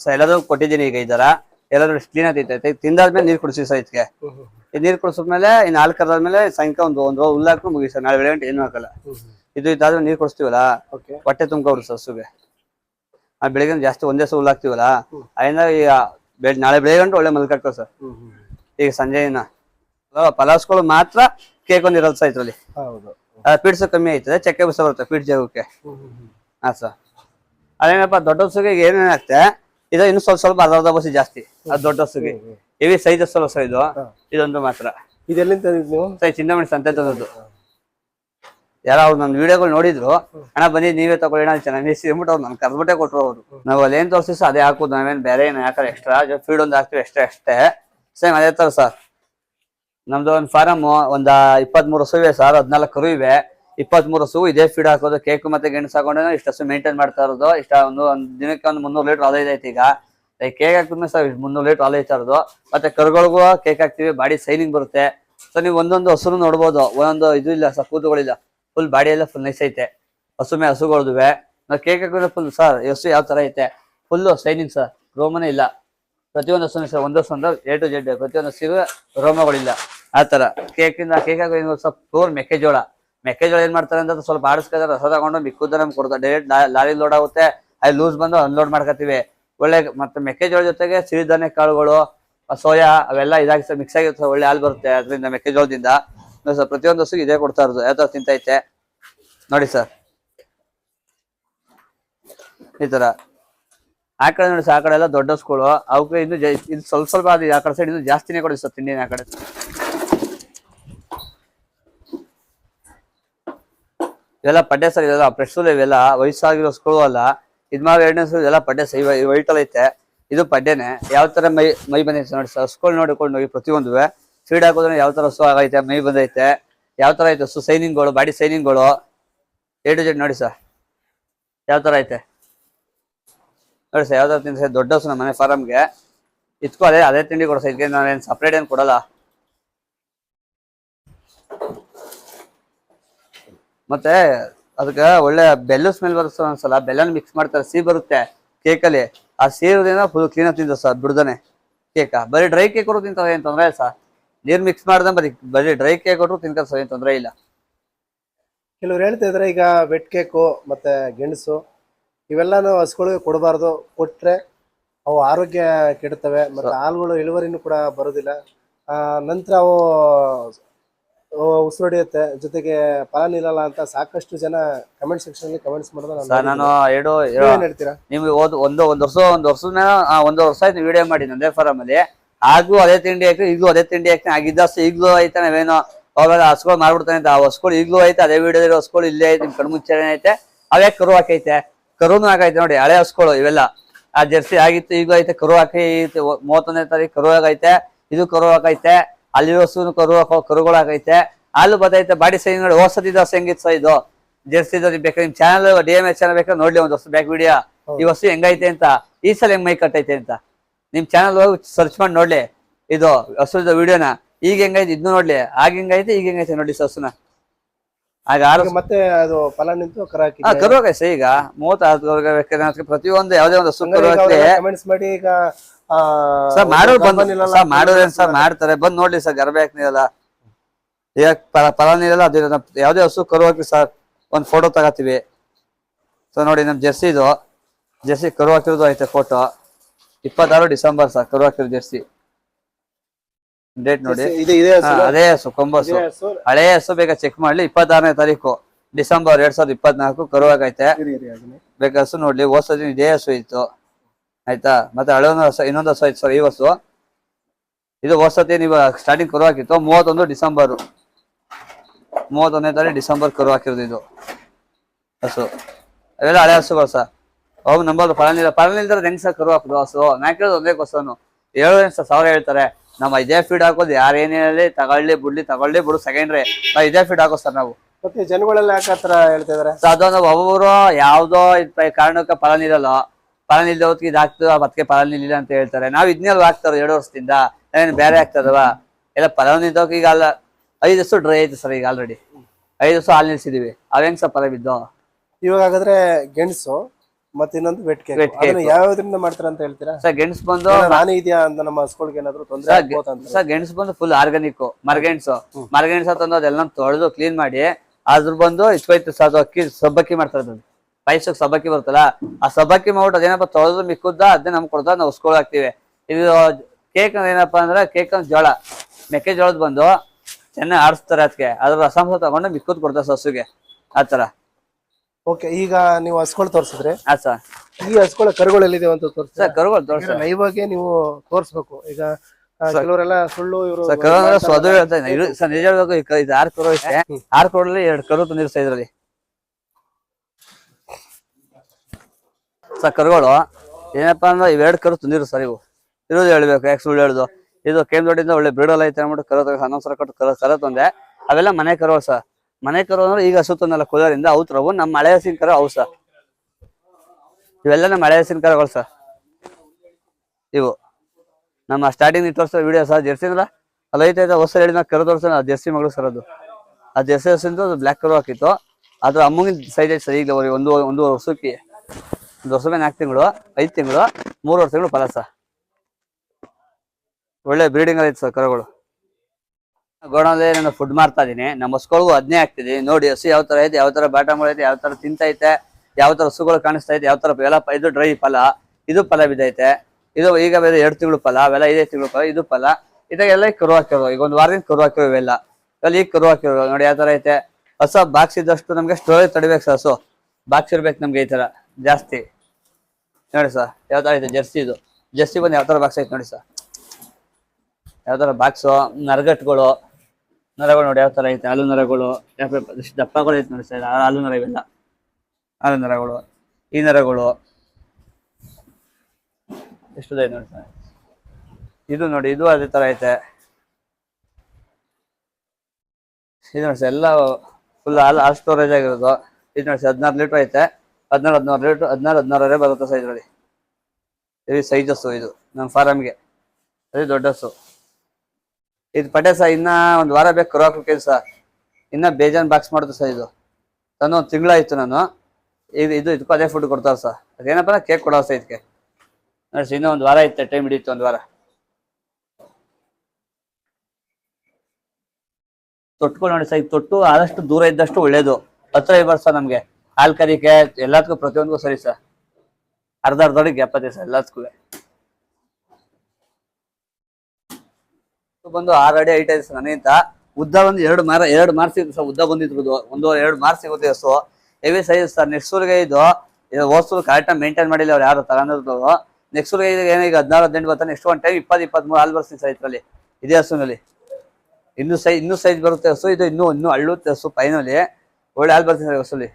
ಸರ್ ಎಲ್ಲಾದ್ರೂ ಕೊಟ್ಟಿದ್ದೀನಿ ಈಗ ಈ ತರ ಎಲ್ಲಾದ್ರೂ ಕ್ಲೀನ್ ಆಗಿ ತಿಂದಾದ್ಮೇಲೆ ನೀರ್ ಕುಡಿಸಿ ಸರ್ ಇದಕ್ಕೆ ಈ ಮೇಲೆ ಕುಡಿಸಿದ್ಮೇಲೆ ಇನ್ನು ಹಾಲು ಕರೆದಾದ್ಮೇಲೆ ಸಾಯಂಕಾಲ ಒಂದು ಒಂದು ಹುಲ್ಲಾಕು ಮುಗಿ ಸರ್ ನಾಳೆ ಗಂಟೆ ಏನು ಹಾಕಲ್ಲ. ಇದು ಇದಾದ್ರೆ ನೀರು ಕುಡಿಸ್ತೀವಲ್ಲ ಹೊಟ್ಟೆ ತುಂಬ್ಕೊಬಿಡು ಸರ್ ಹಸುಗೆ. ಆ ಬೆಳಿಗ್ಗೆ ಜಾಸ್ತಿ ಒಂದೇ ಸಹ ಹುಲ್ಲು ಹಾಕ್ತೀವಲ್ಲ ಅದರಿಂದ ಈಗ ಬೆಳ್ ನಾಳೆ ಬೆಳಗ್ಗೆ ಗಂಟೆ ಒಳ್ಳೆ ಮಲ್ಕಾಡ್ಕೋ ಸರ್. ಈಗ ಸಂಜೆನ ಪಲಾಸ್ಗಳು ಮಾತ್ರ ಕೇಕ್ ಒಂದು ಇರಲ್ಲ ಸರ್ ಇದ್ರಲ್ಲಿ. ಪೀಡ್ಸ್ ಕಮ್ಮಿ ಆಯ್ತದೆ ಚಕ್ಕೆ ಬಸ ಬರುತ್ತೆ ಪೀಡ್ ಜಾಗಕ್ಕೆ. ಹಾ ಸರ್. ಅದೇನಪ್ಪ ದೊಡ್ಡ ಹಸುಗೆ ಏನೇನಾಗುತ್ತೆ ಇದು ಇನ್ನು ಸ್ವಲ್ಪ ಸ್ವಲ್ಪ ಅರ್ಧ ಅರ್ಧ ಬಸಿ ಜಾಸ್ತಿ. ಅದು ದೊಡ್ಡ ಹಸುಗೆ. ಹೆವಿ ಸೈಜ್ ಹಸಲ್ಲ ಸರ್ ಇದು. ಇದೊಂದು ಮಾತ್ರ. ತಂದಿದ್ದು ನೀವು? ಸರ್ ಸಂತೆ ತಂದದ್ದು. ಯಾರೋ ಅವ್ರು ನನ್ನ ವಿಡಿಯೋಗಳು ನೋಡಿದ್ರು ಅಣ್ಣ ಬಂದಿ ನೀವೇ ತಗೊಳ್ಳಿ ಅಣ್ಣ ಚೆನ್ನಾಗಿ ಅಂದ್ಬಿಟ್ಟು ಅವ್ರು ನನ್ ಕರ್ಬಿಟ್ಟೆ ಕೊಟ್ರು ಅವರು. ನಾವು ಅಲ್ಲೇನ್ ತೋರಿಸಿ ಅದೇ ಹಾಕುದು. ನಾವೇನ್ ಬೇರೆ ಏನು ಯಾಕಂದ್ರೆ ಎಕ್ಸ್ಟ್ರಾ ಫೀಡ್ ಒಂದು ಹಾಕ್ತೀವಿ ಅಷ್ಟೇ ಅಷ್ಟೇ. ಸೇಮ್ ಅದೇ ತರ ಸರ್ ನಮ್ದು ಒಂದು ಫಾರಮ್ ಒಂದ ಇಪ್ಪತ್ಮೂರು ಹಸು ಇವೆ ಸರ್ ಹದಿನಾಲ್ಕು ಕರು ಇವೆ. ಇಪ್ಪತ್ಮೂರು ಹಸು ಇದೇ ಫೀಡ್ ಹಾಕೋದು ಕೇಕ್ ಮತ್ತೆ ಗೆಣಸು ಹಾಕೊಂಡು ಇಷ್ಟು ಹಸು ಮೇಂಟೈನ್ ಮಾಡ್ತಾ ಇರೋದು. ಇಷ್ಟ ಒಂದು ಒಂದು ದಿನಕ್ಕೆ ಒಂದು ಮುನ್ನೂರು ಲೀಟರ್ ಅದೇ ಐತೆ ಈಗ. ಕೇಕ್ ಹಾಕಿದ್ಮೇಲೆ ಸರ್ ಮುನ್ನೂರು ಲೀಟರ್ ಹಾಲು ಹೆಚ್ಚಾರದು ಮತ್ತೆ ಕರುಗಳಿಗೂ ಕೇಕ್ ಹಾಕ್ತಿವಿ, ಬಾಡಿ ಸೈನಿಂಗ್ ಬರುತ್ತೆ. ಸೊ ನೀವು ಒಂದೊಂದು ಹಸುನು ನೋಡ್ಬೋದು. ಒಂದೊಂದು ಇದು ಇಲ್ಲ ಸರ್, ಕೂತುಗಳಿಲ್ಲ. ಫುಲ್ ಬಾಡಿ ಎಲ್ಲ ಫುಲ್ ನೈಸ್ ಐತೆ. ಹಸು ಮೇ ಮತ್ತೆ ನಾವು ಕೇಕ್ ಹಾಕಿದ್ರೆ ಫುಲ್ ಸರ್ ಹಸು ಯಾವ ತರ ಐತೆ? ಫುಲ್ಲು ಸೈನಿಂಗ್ ಸರ್, ರೋಮನೇ ಇಲ್ಲ. ಪ್ರತಿಯೊಂದು ಹಸು ಸರ್ ಹಸು ಒಂದು ಎ ಟು ಜೆಡ್ ಪ್ರತಿಯೊಂದು ಹಸಿರು ರೋಮಗಳಿಲ್ಲ. ಆ ತರ ಕೇಕಿಂದ ಕೇಕ್ ಹಾಕಿ ಸ್ವಲ್ಪ ಪೂರ್ ಮೆಕ್ಕೆಜೋಳ. ಮೆಕ್ಕೆಜೋಳ ಏನ್ ಮಾಡ್ತಾರೆ ಅಂತ ಸ್ವಲ್ಪ ಆಡಿಸ್ಕೊಂಡ್ರೆ ರಸ ತಗೊಂಡು ಮಿಕ್ಕುದ ನಮ್ಗೆ ಕೊಡ್ತಾರೆ. ಡೈರೆಕ್ಟ್ ಲಾರಿ ಲೋಡ್ ಆಗುತ್ತೆ. ಅಲ್ಲಿ ಲೂಸ್ ಬಂದು ಅನ್ಲೋಡ್ ಮಾಡ್ಕೊತೀವಿ. ಒಳ್ಳೆ ಮತ್ತೆ ಮೆಕ್ಕೆಜೋಳ ಜೊತೆಗೆ ಸಿರಿಧಾನ್ಯ ಕಾಳುಗಳು, ಸೋಯಾ ಅವೆಲ್ಲ ಇದಾಗಿ ಮಿಕ್ಸ್ ಆಗಿ ಒಳ್ಳೆ ಹಾಲು ಬರುತ್ತೆ ಅದರಿಂದ ಮೆಕ್ಕೆಜೋಳದಿಂದ. ಸರ್ ಪ್ರತಿಯೊಂದು ಹಸುಗೆ ಇದೇ ಕೊಡ್ತಾ ಇರೋದು ತಿಂತೈತೆ? ನೋಡಿ ಸರ್ ಈ ತರ. ಆ ಕಡೆ ನೋಡಿ ಆ ಕಡೆ ಎಲ್ಲ ದೊಡ್ಡ ಹಸುಗಳು ಅವಕ್ಕೆ ಇನ್ನು ಇದು ಸ್ವಲ್ಪ ಸ್ವಲ್ಪ ಅದು ಆ ಕಡೆ ಸೈಡ್ ಇನ್ನು ಜಾಸ್ತಿನೇ ಕೊಡಿ ಸರ್ ತಿಂಡಿನ ಆ ಕಡೆ. ಇವೆಲ್ಲ ಪಡ್ಡೆ ಸರ್ ಇದೆಲ್ಲ ಪ್ರೆಶ್ ಇವೆಲ್ಲ ವಯಸ್ಸಾಗಿರೋ ಹಸುಗಳು ಅಲ್ಲ. ಇದ್ ಮಾಡಿ ಎರಡನೇ ಸಲ ಎಲ್ಲ ಪಡ್ಡೆ ಸೈ ವೈಟ್ ಐತೆ. ಇದು ಪಡ್ಡೆನೆ ಯಾವ ತರ ಮೈ ಮೈ ಬಂದೈತೆ ನೋಡಿ ಹಸುಗಳು ನೋಡಿಕೊಂಡು ಹೋಗಿ ಪ್ರತಿಯೊಂದು ಫೀಡ್ ಹಾಕೋದ್ರೆ ಯಾವ ತರ ಹಸು ಆಗೈತೆ, ಮೈ ಬಂದೈತೆ. ಯಾವ ತರ ಐತೆ ಹಸು ಸೈನಿಂಗ್ಗಳು, ಬಾಡಿ ಸೈನಿಂಗ್ಗಳು. ಎ ಟು ಜೆಡ್ ನೋಡಿ ಸರ್. ಯಾವ ತರ ಐತೆ? ನೋಡಿ ಸರ್, ಯಾವ ತರ ತಿನ್ಸ ದೊಡ್ಡ ಹಸು ನಮ್ಮ ಮನೆ ಫಾರಮ್ಗೆ ಇತ್ಕೋ ಅದೇ ತಿಂಡಿ ಕೊಡೋ ಸರ್ ಇದಕ್ಕೆ ಏನು ಸಪ್ರೇಟ್ ಏನು ಕೊಡಲ್ಲ. ಮತ್ತೆ ಅದಕ್ಕೆ ಒಳ್ಳೆ ಬೆಲ್ಲ ಸ್ಮೆಲ್ ಬರುತ್ತೆ ಸರ್ ಒಂದ್ಸಲ. ಬೆಲ್ಲನ ಮಿಕ್ಸ್ ಮಾಡ್ತಾರೆ. ಸಿಹಿ ಬರುತ್ತೆ ಕೇಕಲ್ಲಿ. ಆ ಸಿಹಿರೋದ್ರಿಂದ ಫುಲ್ ಕ್ಲೀನ್ ತಿಂತಾರೆ ಸರ್ ಬಿಡ್ದಾನೆ ಕೇಕ. ಬರೀ ಡ್ರೈ ಕೇಕ್ ಕೊಟ್ಟು ತಿಂತಾರೆ ಏನು ತೊಂದರೆ ಇಲ್ಲ ಸರ್. ನೀರ್ ಮಿಕ್ಸ್ ಮಾಡ್ದೆ ಬರೀ ಬರೀ ಡ್ರೈ ಕೇಕ್ ಕೊಟ್ಟರು ತಿಂತಾರೆ ಸರ್ ಏನು ತೊಂದರೆ ಇಲ್ಲ. ಕೆಲವ್ರು ಹೇಳ್ತಾ ಇದ್ರೆ ಈಗ ವೆಟ್ ಕೇಕು ಮತ್ತೆ ಗೆಣಸು ಇವೆಲ್ಲಾನು ಹಸುಗಳಿಗೆ ಕೊಡಬಾರ್ದು. ಕೊಟ್ರೆ ಅವು ಆರೋಗ್ಯ ಕೆಡ್ತವೆ ಮತ್ತೆ ಹಾಲುಗಳು ಇಳುವರಿನೂ ಕೂಡ ಬರೋದಿಲ್ಲ. ನಂತರ ಅವು ಅವು ಉಸಿರೊಡೆಯುತ್ತೆ. ಜೊತೆಗೆ ಫಲ ನಿಲ್ಲಲ್ಲ ಅಂತ ಸಾಕಷ್ಟು ಜನ ಕಮೆಂಟ್ ಸೆಕ್ಷನ್ ಅಲ್ಲಿ ಕಮೆಂಟ್ಸ್ ಮಾಡಿದ್ರೆ ಸರ್ ನಾನು ಎರಡು ಏನ್ ಹೇಳ್ತೀರಾ? ನಿಮ್ಗೆ ಓದ್ ಒಂದು ಒಂದ್ ವರ್ಷ ಒಂದ್ ವರ್ಷದ ಒಂದು ವರ್ಷ ಆಯ್ತು ವಿಡಿಯೋ ಮಾಡಿ ನಂದೇ ಫಾರಂ ಅಲ್ಲಿ. ಆಗ್ಲೂ ಅದೇ ತಿಂಡಿ ಹಾಕಿ ಈಗಲೂ ಅದೇ ತಿಂಡಿ ಹಾಕಿ ಆಗಿದ್ದಷ್ಟು ಈಗಲೂ ಐತೆ ನಾವೇನೋ ಅವಾಗ ಹಸ್ಗಳು ಮಾಡ್ಬಿಡ್ತಾನೆ ಅಂತ ಆ ಹಸ್ಗಳು ಈಗ್ಲೂ ಐತೆ ಅದೇ ವಿಡಿಯೋದಲ್ಲಿ ಹಸ್ಗಳು ಇಲ್ಲೇ ಐತೆ ನಿಮ್ ಕಣ್ಮುಚ್ಚಾರೆ ಐತೆ. ಅವೇ ಕರು ಹಾಕೈತೆ. ಕರುನು ಹಾಕೈತೆ ನೋಡಿ ಹಳೆ ಹಸ್ಗಳು ಇವೆಲ್ಲ. ಆ ಜರ್ಸಿ ಆಗಿತ್ತು ಈಗಲೂ ಐತೆ ಕರು ಹಾಕಿ ಐತೆ. ಒ- ಮೂವತ್ತೊಂದನೇ ತಾರೀಕು ಕರು ಆಗೈತೆ ಇದು ಕರು ಹಾಕೈತೆ. ಅಲ್ಲಿ ಹಸುನು ಕರು ಹಾಕೋ ಕರುಗಳಾಗೈತೆ. ಹಾಲು ಬತ್ತೈತೆ ಬಾಡಿ ಸೈ ನೋಡಿ ಹೊಸದಿ ದೋಸೆ ಹೆಂಗಿತ್ತು ಸಹ ಇದು? ಜರ್ಸಿ ಇದು ಬೇಕು ನಿಮ್ channel D M S channel ಬೇಕಾದ್ರೆ ನೋಡ್ಲಿ ಒಂದು ಹೊಸ ಬ್ಯಾಕ್ ವಿಡಿಯೋ ಈ ವಸ್ತು ಹೆಂಗೈತೆ ಅಂತ. ಈ ಸಲ ಹೆಂಗ್ ಮೈ ಕಟ್ಟೈತೆ ಅಂತ. ನಿಮ್ ಚಾನಲ್ ಹೋಗಿ ಸರ್ಚ್ ಮಾಡಿ ನೋಡ್ಲಿ. ಇದು ಹಸುದ ವಿಡಿಯೋನ ಈಗ ಹೆಂಗೈತೆ? ಇದ್ನು ನೋಡ್ಲಿ. ಆಗ ಹೆಂಗೈತೆ? ಈಗ ಹೆಂಗೈತೆ ನೋಡಿ ಹಸುನ ಆಗ ಆರು ಈಗ ಮತ್ತೆ ಅದು ಫಲ ನಿಂತು ಕರ ಈಗ. ಮೂವತ್ತು ಪ್ರತಿಯೊಂದು ಯಾವ್ದೇ ಒಂದು ಕಮೆಂಟ್ಸ್ ಮಾಡಿ ಈಗ ಸರ್ ಮಾಡೋರು ಬಂದ್ ಸರ್ ಮಾಡೋರೇನ್ ಸರ್ ಮಾಡ್ತಾರೆ? ಬಂದ್ ನೋಡ್ಲಿ ಸರ್ ಗರ್ಭ ಯಾಕೆ ನೀರಲ್ಲ? ಈಗ ಫಲ ಫಲ ನೀರಲ್ಲ ಅದೇ ನಮ್ ಯಾವ್ದೇ ಹಸು ಕರು ಹಾಕಿ ಸರ್ ಒಂದ್ ಫೋಟೋ ತಗೋತೀವಿ. ಸೊ ನೋಡಿ ನಮ್ ಜೆರ್ಸಿ ಇದು. ಜೆರ್ಸಿ ಕರು ಹಾಕಿರೋದು ಐತೆ ಫೋಟೋ ಇಪ್ಪತ್ತಾರು ಡಿಸೆಂಬರ್ ಸರ್ ಕರು ಹಾಕಿರೋ ಜರ್ಸಿ. ಡೇಟ್ ನೋಡಿ. ಇದೆ ಇದೆ ಹಾ, ಅದೇ ಹಸು ಕೊಂಬಸು ಹಸು. ಹಳೆ ಹಸು ಬೇಗ ಚೆಕ್ ಮಾಡ್ಲಿ. ಇಪ್ಪತ್ತಾರನೇ ತಾರೀಕು. ಡಿಸೆಂಬರ್ ಎರಡ್ ಸಾವಿರದ ಇಪ್ಪತ್ನಾಲ್ಕು ಕರುವಾಗೈತೆ ಆಗೈತೆ ಬೇಕಾ ಹಸು ನೋಡ್ಲಿ. ಹೋದ್ ಸತಿ ಇದೇ ಹಸು ಇತ್ತು. ಆಯ್ತಾ? ಮತ್ತೆ ಹಳೆ ಹೊಸ ಇನ್ನೊಂದು ಹೊಸ ಐತೆ ಸರ್ ಈ ವಸ್ತು ಇದು ಹೊಸತಿ ಸತಿ ನೀವು ಸ್ಟಾರ್ಟಿಂಗ್ ಕರು ಹಾಕಿತ್ತು ಮೂವತ್ತೊಂದು ಡಿಸೆಂಬರ್. ಮೂವತ್ತೊಂದನೇ ತಾರೀಕು ಡಿಸೆಂಬರ್ ಕರು ಹಾಕಿರೋದು ಇದು. ಹಸು. ಅವೆಲ್ಲ ಹಳೆ ಹಸುಗಳು ಸರ್ ಅವು ನಂಬರ್ ಫಲನಿಲ್ಲ ಫಲನಿಲ್ದ್ರೆ ಹೆಂಗ್ ಸರ್ ಕರು ಹಾಕೋದು ಹಸು? ನಾಲ್ಕಿರೋದು ಒಂದೇ ಕೊಸನು ಏಳು ಸರ್ ಸಾವಿರ ಹೇಳ್ತಾರೆ. ನಮ್ಮ ಇದೇ ಫೀಡ್ ಹಾಕೋದು ಯಾರೇನೇ ಹೇಳಿ ತಗೊಳ್ಳಿ ಬಿಡ್ಲಿ ತಗೊಳ್ಳಿ ಬಿಡು ಸೆಕೆಂಡ್ರಿ ನಾವು ಇದೇ ಫೀಡ್ ಹಾಕೋ ಸರ್ ನಾವು. ಜನಗಳೆಲ್ಲ ಯಾಕೆ ಹೇಳ್ತಿದಾರೆ ಹೇಳ್ತಾ ಇದ್ದಾರೆ ಸೊ ಅದೊಂದು ಒಬ್ಬೊಬ್ಬರು ಯಾವ್ದೋ ಕಾರಣಕ್ಕೆ ಫಲ ಫಲ ನಿಲ್ದ ಹೊತ್ತಿಗೆ ಇದಾಗ್ತದ ಅದಕ್ಕೆ ಫಲ ನಿಲ್ಲಿಲ್ಲ ಅಂತ ಹೇಳ್ತಾರೆ. ನಾವ್ ಇದನ್ನೆಲ್ಲ ಹಾಕ್ತಾರ ಎರಡು ವರ್ಷದಿಂದ? ಏನು ಬೇರೆ ಆಗ್ತದವ ಎಲ್ಲ ಫಲ ನಿಲ್ದೋಕೆ ಈಗ ಅಲ್ಲ ಐದು ವರ್ಷ ಡ್ರೈ ಐತೆ ಸರ್ ಈಗ ಆಲ್ರೆಡಿ ಐದು ವರ್ಷ ಹಾಲು ನಿಲ್ಸಿದೀವಿ. ಅವೆಂಗ್ ಸರ್ ಫಲ ಬಿದ್ದು? ಇವಾಗ ಹಾಗಾದ್ರೆ ಗೆಣಸು ಮತ್ತೆ ಇನ್ನೊಂದು ವೆಟ್ ಕೇಕ್ Wet cake. ಅದನ್ನ ಯಾವ್ದ್ರಿಂದ ಮಾಡ್ತಾರೆ ಅಂತ ಹೇಳ್ತೀರಾ? ಸರ್ ಗೆಣಸ್ ಬಂದು ನಾನು ಇದೆಯಾ ಅಂತ ನಮ್ಮ ಸ್ಕೂಲ್ಗೆ ಏನಾದ್ರು ತೊಂದರೆ ಸರ್ ಗೆಣಸ್ ಬಂದು ಫುಲ್ ಆರ್ಗಾನಿಕ್ ಮರಗೆಣಸು. ಮರಗೆಣಸ ತಂದು ಅದೆಲ್ಲ ತೊಳೆದು ಕ್ಲೀನ್ ಮಾಡಿ ಅದ್ರ ಬಂದು ಇಸ್ಕೊಯ್ತು ಸರ್ ಅದು ಅಕ್ಕಿ ಸಬ್ಬಕ್ಕಿ ಮಾಡ್ತಾರೆ ಅದು ಸಬಕಿ ಬರುತ್ತಲ್ಲ ಆ ಸಬಕಿ ಮಾಡ್ಬಿಟ್ಟು ಅದೇನಪ್ಪ ತೊಳೆದು ಮಿಕ್ಕುದ್ದ ಅದನ್ನೇ ನಮ್ಗೆ ಕೊಡ್ತಾ ನಾವು ಉಸ್ಕೊಳ್ ಹಾಕ್ತಿವಿ. ಇದು ಕೇಕ್ ಏನಪ್ಪಾ ಅಂದ್ರೆ ಕೇಕ್ ಅಂದ್ರೆ ಜೋಳ. ಮೆಕ್ಕೆಜೋಳದ ಬಂದು ಚೆನ್ನಾಗಿ ಆಡಿಸ್ತಾರೆ ಅದಕ್ಕೆ ಅದ್ರ ರಸಾಂಶ ತಗೊಂಡು ಮಿಕ್ಕುದ್ ಕೊಡ್ತಾರೆ ಸಸುಗೆ ಆತರ ತರ. ಓಕೆ ಈಗ ನೀವು ಹಸ್ಗಳು ತೋರಿಸಿದ್ರೆ. ಆ ಸರ್ ಈ ಹಸ್ಗಳ ಕರುಗಳು ಎಲ್ಲಿದೆ ಅಂತ ತೋರಿಸಿ ಸರ್ ಕರುಗಳು ತೋರ್ಸ. ನೀವು ತೋರಿಸ್ಬೇಕು. ಈಗ ಆ, ಕೆಲವರೆಲ್ಲ ಸುಳ್ಳು ಇವರು ಸರ್ ಕರು ಅಂದ್ರೆ ಸ್ವದು ಹೇಳ್ತಾ ಇದ್ದೀನಿ. ಇದು ಸರ್ ನಿಜ ಹೇಳ್ಬೇಕು ಈ ಕ- ಇದು ಆರು ಕರು ಐತೆ ಆರು ಕರುಗಳಲ್ಲಿ ಎರಡು ಕರು ತಂದಿರು ಸರ್ ಇದ್ರಲ್ಲಿ. ಸರ್ ಕರುಗಳು ಏನಪ್ಪಾ ಅಂದ್ರೆ ಇವೆರಡು ಕರು ತಂದಿರು ಸರ್ ಇವು. ಇರೋದು ಹೇಳ್ಬೇಕು, ಯಾಕೆ ಹೇಳುದು? ಇದು ದೊಡ್ಡಿಂದ ಒಳ್ಳೆ ಬ್ರೀಡಲ್ ಐತೆ ಅಂದ್ಬಿಟ್ಟು ಕರು ಹನ್ನೊಂದು ಸರ ಕೊಟ್ಟು ಕರ ಸರ ತಂದೆ. ಅವೆಲ್ಲ ಮನೆ ಕರುಗಳು ಸರ್. ಮನೆ ಕರು ಅಂದ್ರೆ ಈಗ ಹಸು ಕುಲರಿಂದ ಔತ್ರವು ನಮ್ಮ ಮಳೆ ಹಸಿನ ಕರು ಅವು ಸರ್. ಇವೆಲ್ಲ ನಮ್ಮ ಮಳೆ ಹಸಿನ ಕರುಗಳು ಸರ್. ಇವು. ನಮ್ಮ ಸ್ಟಾರ್ಟಿಂಗ್ ತೋರಿಸೋ ವಿಡಿಯೋ ಸರ್, ಜೆರ್ಸಿ ಅಂದ್ರೆ? ಅಲ್ಲಿ ಐತೆ ಹೊಸ ಹೇಳಿದ ಕರು ತೋರಿಸ ಜೆರ್ಸಿ ಮಗಳು ಸರ್ ಅದು. ಆ ಜೆರ್ಸಿ ಹಸಿಂದು ಅದು ಬ್ಲ್ಯಾಕ್ ಕರು ಹಾಕಿತ್ತು. ಅದ್ರ ಅಮ್ಮಗಿನ ಸೈಜ್ ಐತೆ ಸರ್, ಈಗ ಒಂದು ಒಂದು ವರ್ಷಕ್ಕೆ ವರ್ಷ ನಾಲ್ಕು ತಿಂಗಳು, ಐದು ತಿಂಗಳು ಮೂರುವರೆ ತಿಂಗಳು ಫಲ ಸರ್ ಒಳ್ಳೆ ಬ್ರೀಡಿಂಗ್ ಐತೆ ಸರ್ ಕರುಗಳು. ಗೋಡಲ್ಲಿ ನಾನು ಫುಡ್ ಮಾಡ್ತಾ ಇದೀನಿ ನಮ್ಮ ಹಸುಗಳಿಗೂ ಅದನ್ನೇ ಹಾಕ್ತಿದ್ದೀನಿ ನೋಡಿ, ಹಸು ಯಾವ ತರ ಐತೆ, ಯಾವ ತರ ಮಾಡೈತೆ ಯಾವ ತರ ತಿಂತೈತೆ ಯಾವ ತರ ಹಸುಗಳು ಕಾಣಿಸ್ತಾ ಇದೆ ಯಾವ ತರ ಎಲ್ಲ ಇದು ಡ್ರೈ ಫಲ, ಇದು ಫಲ ಬಿದ್ದೈತೆ. ಇದು ಈಗ ಬೇರೆ ಎರಡು ತಿಂಗಳು ಫಲ, ಅವೆಲ್ಲ ಐದೈದು ತಿಂಗಳು ಫಲ, ಇದು ಫಲ. ಇದಾಗೆಲ್ಲ ಕರು ಹಾಕಿರೋ ಈಗ ಒಂದು ವಾರದಿಂದ ಕರು ಹಾಕಿರೋ ಇವೆಲ್ಲ. ಅಲ್ಲಿ ಈಗ ಕರು ಹಾಕಿರೋ ನೋಡಿ, ಯಾವ ತರ ಐತೆ. ಹೊಸ ಬಾಕ್ಸ್ ಇದ್ದಷ್ಟು ನಮ್ಗೆ ಸ್ಟೋರೇಜ್ ತಡಿಬೇಕು ಸರ್ ಹಸು. ಬಾಕ್ಸ್ ಇರ್ಬೇಕು ನಮ್ಗೆ ಈ ತರ ಜಾಸ್ತಿ. ನೋಡಿ ಸರ್, ಯಾವ ತರ ಇದೆ ಜರ್ಸಿ ಇದು. ಜರ್ಸಿ ಬಂದು ಯಾವ ತರ ಬಾಕ್ಸ್ ಐತೆ ನೋಡಿ ಸರ್. ಯಾವ ತರ ಬಾಕ್ಸು ನರಗಟ್ಗಳು ನರಗಳು ನೋಡಿ ಯಾವ ತರ ಐತೆ, ಹಾಲು ನರಗಳು ದಪ್ಪಗಳು ಐತೆ ನೋಡಿ ಸರ್, ಹಾಲು ನರ ಇವೆಲ್ಲ ಹಾಲು ನರಗಳು, ಈ ನರಗಳು. ಎಷ್ಟು ಐತೆ ನೋಡಿ ಸರ್. ಇದು ನೋಡಿ, ಇದು ಅದೇ ತರ ಐತೆ. ಇದು ನೋಡಿ ಸರ್, ಎಲ್ಲ ಫುಲ್ ಹಾಲು ಹಾಲು ಸ್ಟೋರೇಜ್ ಆಗಿರೋದು. ಇದು ನೋಡಿ ಸರ್, ಹದಿನಾರು ಲೀಟರ್ ಐತೆ. ಹದಿನಾರು ಹದಿನಾರು ರೇಟ್ ಹದಿನಾರು, ಹದಿನಾರೇ ಬರುತ್ತೆ ಸರ್ ಇದರಲ್ಲಿ ಇದು ಸೈಜಸ್ಸು ಇದು ನಮ್ಮ ಫಾರಮ್ಗೆ ಅದೇ ದೊಡ್ಡ ಹಸು ಇದು ಪಡೆ ಸರ್ ಇನ್ನ ಒಂದು ವಾರ ಬೇಕು ಕರು ಹಾಕೋಕೆ ಸರ್ ಇನ್ನ ಬೇಜಾನ್ ಬಾಕ್ಸ್ ಮಾಡುತ್ತೆ ಸರ್ ಇದು. ತಂದು ಒಂದು ತಿಂಗಳಾಯ್ತು ನಾನು. ಇದು ಇದು, ಇದಕ್ಕೂ ಅದೇ ಫುಡ್ ಕೊಡ್ತಾರೆ ಸರ್ ಅದೇನಪ್ಪ ಕೇಕ್ ಕೊಡೋ ಸರ್ ಇದಕ್ಕೆ ನೋಡಿ ಸರ್ ಇನ್ನೂ ಒಂದು ವಾರ ಇತ್ತು ಟೈಮ್ ಹಿಡಿಯುತ್ತೆ ಒಂದು ವಾರ. ತೊಟ್ಕೊಂಡು ನೋಡಿ ಸರ್ ಈಗ ತೊಟ್ಟು ಆದಷ್ಟು ದೂರ ಇದ್ದಷ್ಟು ಒಳ್ಳೇದು. ಹತ್ರ ಇರ್ಬಾರ್ದು ಸರ್ ನಮ್ಗೆ. ಹಾಲ್ ಕರಿಕೆ ಎಲ್ಲದಕ್ಕೂ ಪ್ರತಿಯೊಂದಕ್ಕೂ ಸರಿ ಸರ್. ಅರ್ಧ ಅರ್ಧ ಎಪ್ಪತ್ತೈದು ಸರ್ ಎಲ್ಲದಕ್ಕೂ ಬಂದು ಆರು ಅಡಿ ಐಟ್ ಐತೆ ಸರ್ ನನಗಿಂತ. ಉದ್ದ ಒಂದು ಎರಡು ಮಾರ, ಎರಡು ಮಾರ್ಕ್ ಸಿಗುತ್ತೆ ಸರ್, ಉದ್ದ ಬಂದಿದ್ರು ಒಂದು, ಎರಡು ಮಾರ್ ಸಿಗುತ್ತೆ ಹಸು ಹೆವಿ ಸೈಜ್ ಸರ್ ನೆಕ್ಸ್ಟ್ ಊರಿಗೆ ಇದು ಕರೆಕ್ಟ್ ಕರೆಕ್ಟಾಗಿ ಮೇಂಟೈನ್ ಮಾಡಿಲ್ಲ ಅವ್ರು ಯಾರು ತಗೊಂಡ್ರು ನೆಕ್ಸ್ಟ್ ಊರಿಗೆ ಈಗ ಏನೋ ಈಗ ಹದಿನಾರು, ಹದಿನೆಂಟು ಬರ್ತಾನೆ ನೆಕ್ಸ್ಟ್ ಒನ್ ಟೈಮ್ ಇಪ್ಪತ್ತು, ಇಪ್ಪತ್ಮೂರು ಹಾಲು ಬರ್ತೀನಿ ಸರ್ ಇದರಲ್ಲಿ. ಇದೇ ಹಸುನಲ್ಲಿ. ಇನ್ನೂ ಸೈಜ್ ಇನ್ನೂ ಸೈಜ್ ಬರುತ್ತೆ ಹಸು ಇದು ಇನ್ನೂ ಇನ್ನೂ ಅಳ್ಳುತ್ತೆ ಹಸು ಫೈನಲಿ ಒಳ್ಳೆ ಹಾಲು ಬರ್ತೀನಿ ಸರ್ ಹಸುಲಿ.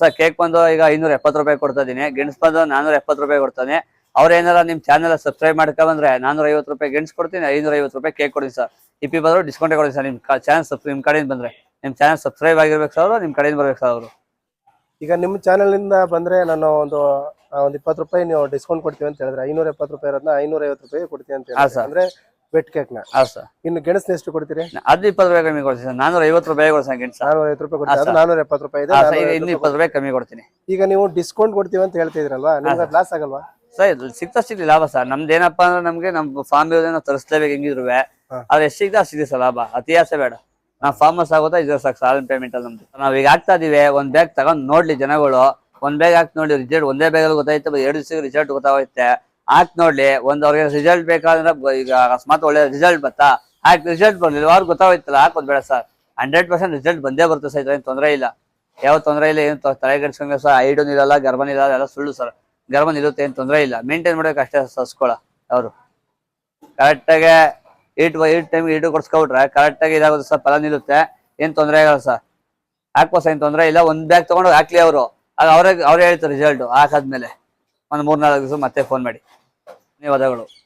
ಸರ್ ಕೇಕ್ ಬಂದು ಈಗ ಐನೂರ ಎಪ್ಪತ್ತು ರೂಪಾಯಿ ಕೊಡ್ತಾ ಇದೀನಿ. ಗಿಣ್ಸ್ ಬಂದು ನಾನೂರ ಎಪ್ಪತ್ತು ರೂಪಾಯಿ ಕೊಡ್ತಾನೆ ಅವ್ರ ಏನಾರ ನಿಮ್ ಚಾನಲ್ ಸಬ್ಸ್ಕ್ರೈಬ್ ಮಾಡ್ಕೊಂಡ್ರೆ ನಾನೂರ ಐವತ್ತು ರೂಪಾಯಿ ಗಿಣ್ಸ್ ಕೊಡ್ತೀನಿ ಐನೂರ ಐವತ್ತು ರೂಪಾಯಿ ಕೇಕ್ ಕೊಡ್ತೀನಿ ಸರ್. ಇಪ್ಪಿ ಬಂದ್ರು ಡಿಸ್ಕೌಂಟ್ ಕೊಡ್ತೀನಿ ಸರ್. ನಿಮ್ ಚಾನಲ್ ಸಬ್ ನಿಮ್ ಕಡೆಯಿಂದ ಬಂದ್ರೆ. ನಿಮ್ ಚಾನಲ್ ಸಬ್ಸ್ಕ್ರೈಬ್ ಆಗಿರ್ಬೇಕು ಸರ್ ನಿಮ್ ಕಡೆಯಿಂದ ಬರ್ಬೇಕು ಸರ್ ಅವರು. ಈಗ ನಿಮ್ಮ ಚಾನೆಲ್ ಇಂದ ಬಂದ್ರೆ ನಾನು ಒಂದು ಒಂದು ಇಪ್ಪತ್ತು ರೂಪಾಯಿ ನೀವು ಡಿಸ್ಕೌಂಟ್ ಕೊಡ್ತೀವಿ ಅಂತ ಹೇಳಿದ್ರೆ ಐನೂರ ಎಪ್ಪತ್ತು ರೂಪಾಯಿ ಇರೋದನ್ನ ಐನೂರ ಐವತ್ತು ರೂಪಾಯಿ ಕೊಡ್ತೀವಿ ಅಂತ ಹೇಳಿದ್ರೆ. ಅಂದ್ರೆ ವೆಟ್ ಕೇಕ್ನ? ಹೌದು ಸರ್. ಇನ್ನು ಗೆಣಸ್ನ ಎಷ್ಟು ಕೊಡ್ತೀರಿ? ಅದು ಇಪ್ಪತ್ತು ರೂಪಾಯಿ ಕಮ್ಮಿ ಕೊಡ್ತೀನಿ ಸರ್. ನಾನೂರ ಐವತ್ತು ರೂಪಾಯಿ ಕೊಡ್ತೀನಿ ಗೆಣಸು ಗೆಣಸ. ನಾನೂರ ಐವತ್ತು ರೂಪಾಯಿ ಕೊಡ್ತೀನಿ. ಅದು. ನಾನೂರ ಎಪ್ಪತ್ತು ರೂಪಾಯಿ ಇದೆ ಇನ್ನು ಇಪ್ಪತ್ತು ರೂಪಾಯಿ ಕಮ್ಮಿ ಕೊಡ್ತೀನಿ. ಈಗ ನೀವು ಡಿಸ್ಕೌಂಟ್ ಕೊಡ್ತೀವಿ ಅಂತ ಹೇಳ್ತಿದ್ರಲ್ವಾ? ನಿಮ್ಗೆ ಲಾಸ್ ಆಗಲ್ವಾ? ಸರ್ ಇದು ಇಲ್ಲಿ ಲಾಭ ಸರ್. ನಮ್ದು ಏನಪ್ಪಾ ಅಂದ್ರೆ ನಮ್ಗೆ ನಮ್ ಫಾರ್ಮ್ ಇರೋದೇ ನಾವು ತರಿಸ್ಲೇಬೇಕು ಹೆಂಗಿದ್ರು. ಆದ್ರೆ ಎಷ್ಟು ಸಿಗ್ತಾ ಸಿಗುತ್ತೆ ಸರ್ ಲಾಭ? ಅತಿ ಆಸೆ ಬೇಡ. ನಾವು ಫಾರ್ಮಸ್ ಆಗೋತಾ ಇದ್ರೆ ಸಾಕು ಸಾಲನ್ ಪೇಮೆಂಟ್ ಅಲ್ಲಿ ನಮ್ದು. ನಾವ್ ಈಗ ಆಗ್ತಾ ಇದೀವಿ ಒಂದ್ ಬ್ಯಾಗ್ ತಗೊಂಡ್ ನೋಡ್ಲಿ ಜನಗಳು. ಒಂದ್ ಬ್ಯಾಗ್ ಹಾಕಿ ನೋಡಿ ರಿಸಲ್ಟ್ ಒಂದೇ ಬ್ಯಾಗ್ ಗೊತ್ತಾಯ್ತು ಎರಡು ದಿವಸ ರಿಸಲ್ಟ್ ಗೊತ್ತಾಗುತ್ತೆ. ಹಾಕ್ ನೋಡ್ಲಿ, ಒಂದ್ ಅವ್ರಿಗೆ ರಿಸಲ್ಟ್ ಬೇಕಾದ್ರೆ ಈಗ ಅಕಸ್ಮಾತ್ ಒಳ್ಳೆ ರಿಸಲ್ಟ್ ಬತ್ತಾ? ಆಯ್ತು ರಿಸಲ್ಟ್ ಬರ್ಲಿಲ್ಲ ಅವ್ರಿಗೆ ಗೊತ್ತಾಗೋಯ್ತಲ್ಲ, ಹಾಕೋದ್ ಬೇಡ ಸರ್. ಹಂಡ್ರೆಡ್ ಪರ್ಸೆಂಟ್ ರಿಸಲ್ಟ್ ಬಂದೇ ಬರುತ್ತೆ ಸರ್, ಇದ್ರಲ್ಲಿ ತೊಂದರೆ ಇಲ್ಲ. ಯಾವ ತೊಂದರೆ ಇಲ್ಲ, ಏನು ತಲೆ ಸರ್ ಐಡೂ ಇರಲ್ಲ ಗರ್ಭ ಇರಲ್ಲ ಎಲ್ಲ ಸುಳ್ಳು ಸರ್. ಗರ್ಭ ನಿಲ್ಲುತ್ತೆ ಏನು ತೊಂದರೆ ಇಲ್ಲ. ಮೇಂಟೈನ್ ಮಾಡೋಕೆ ಅಷ್ಟೇ ಸಸ್ಕೊಳ, ಅವರು. ಕರೆಕ್ಟಾಗಿ ಈಟ್ ಈಟ್ ಟೈಮ್ ಈಟು ಕೊಡ್ಸ್ಕೊಬಿಟ್ರೆ ಕರೆಕ್ಟಾಗಿ ಇದಾಗುತ್ತೆ ಸರ್, ಫಲ ನಿಲ್ಲುತ್ತೆ ಏನ್ ತೊಂದರೆ ಆಗಲ್ಲ ಸರ್. ಹಾಕ್ಬೋದು ಸರ್, ಏನ್ ತೊಂದರೆ ಇಲ್ಲ. ಒಂದ್ ಬ್ಯಾಗ್ ತೊಗೊಂಡು ಹಾಕ್ಲಿ ಅವರು. ಆಗ ಅವ್ರೇ ಅವ್ರೇ ಹೇಳ್ತಾರೆ ರಿಸಲ್ಟ್ ಹಾಕಾದ್ಮೇಲೆ ಒಂದು ಮೂರ್ನಾಲ್ಕು ದಿವಸ ಮತ್ತೆ ಫೋನ್ ಮಾಡಿ. ಧನ್ಯವಾದಗಳು.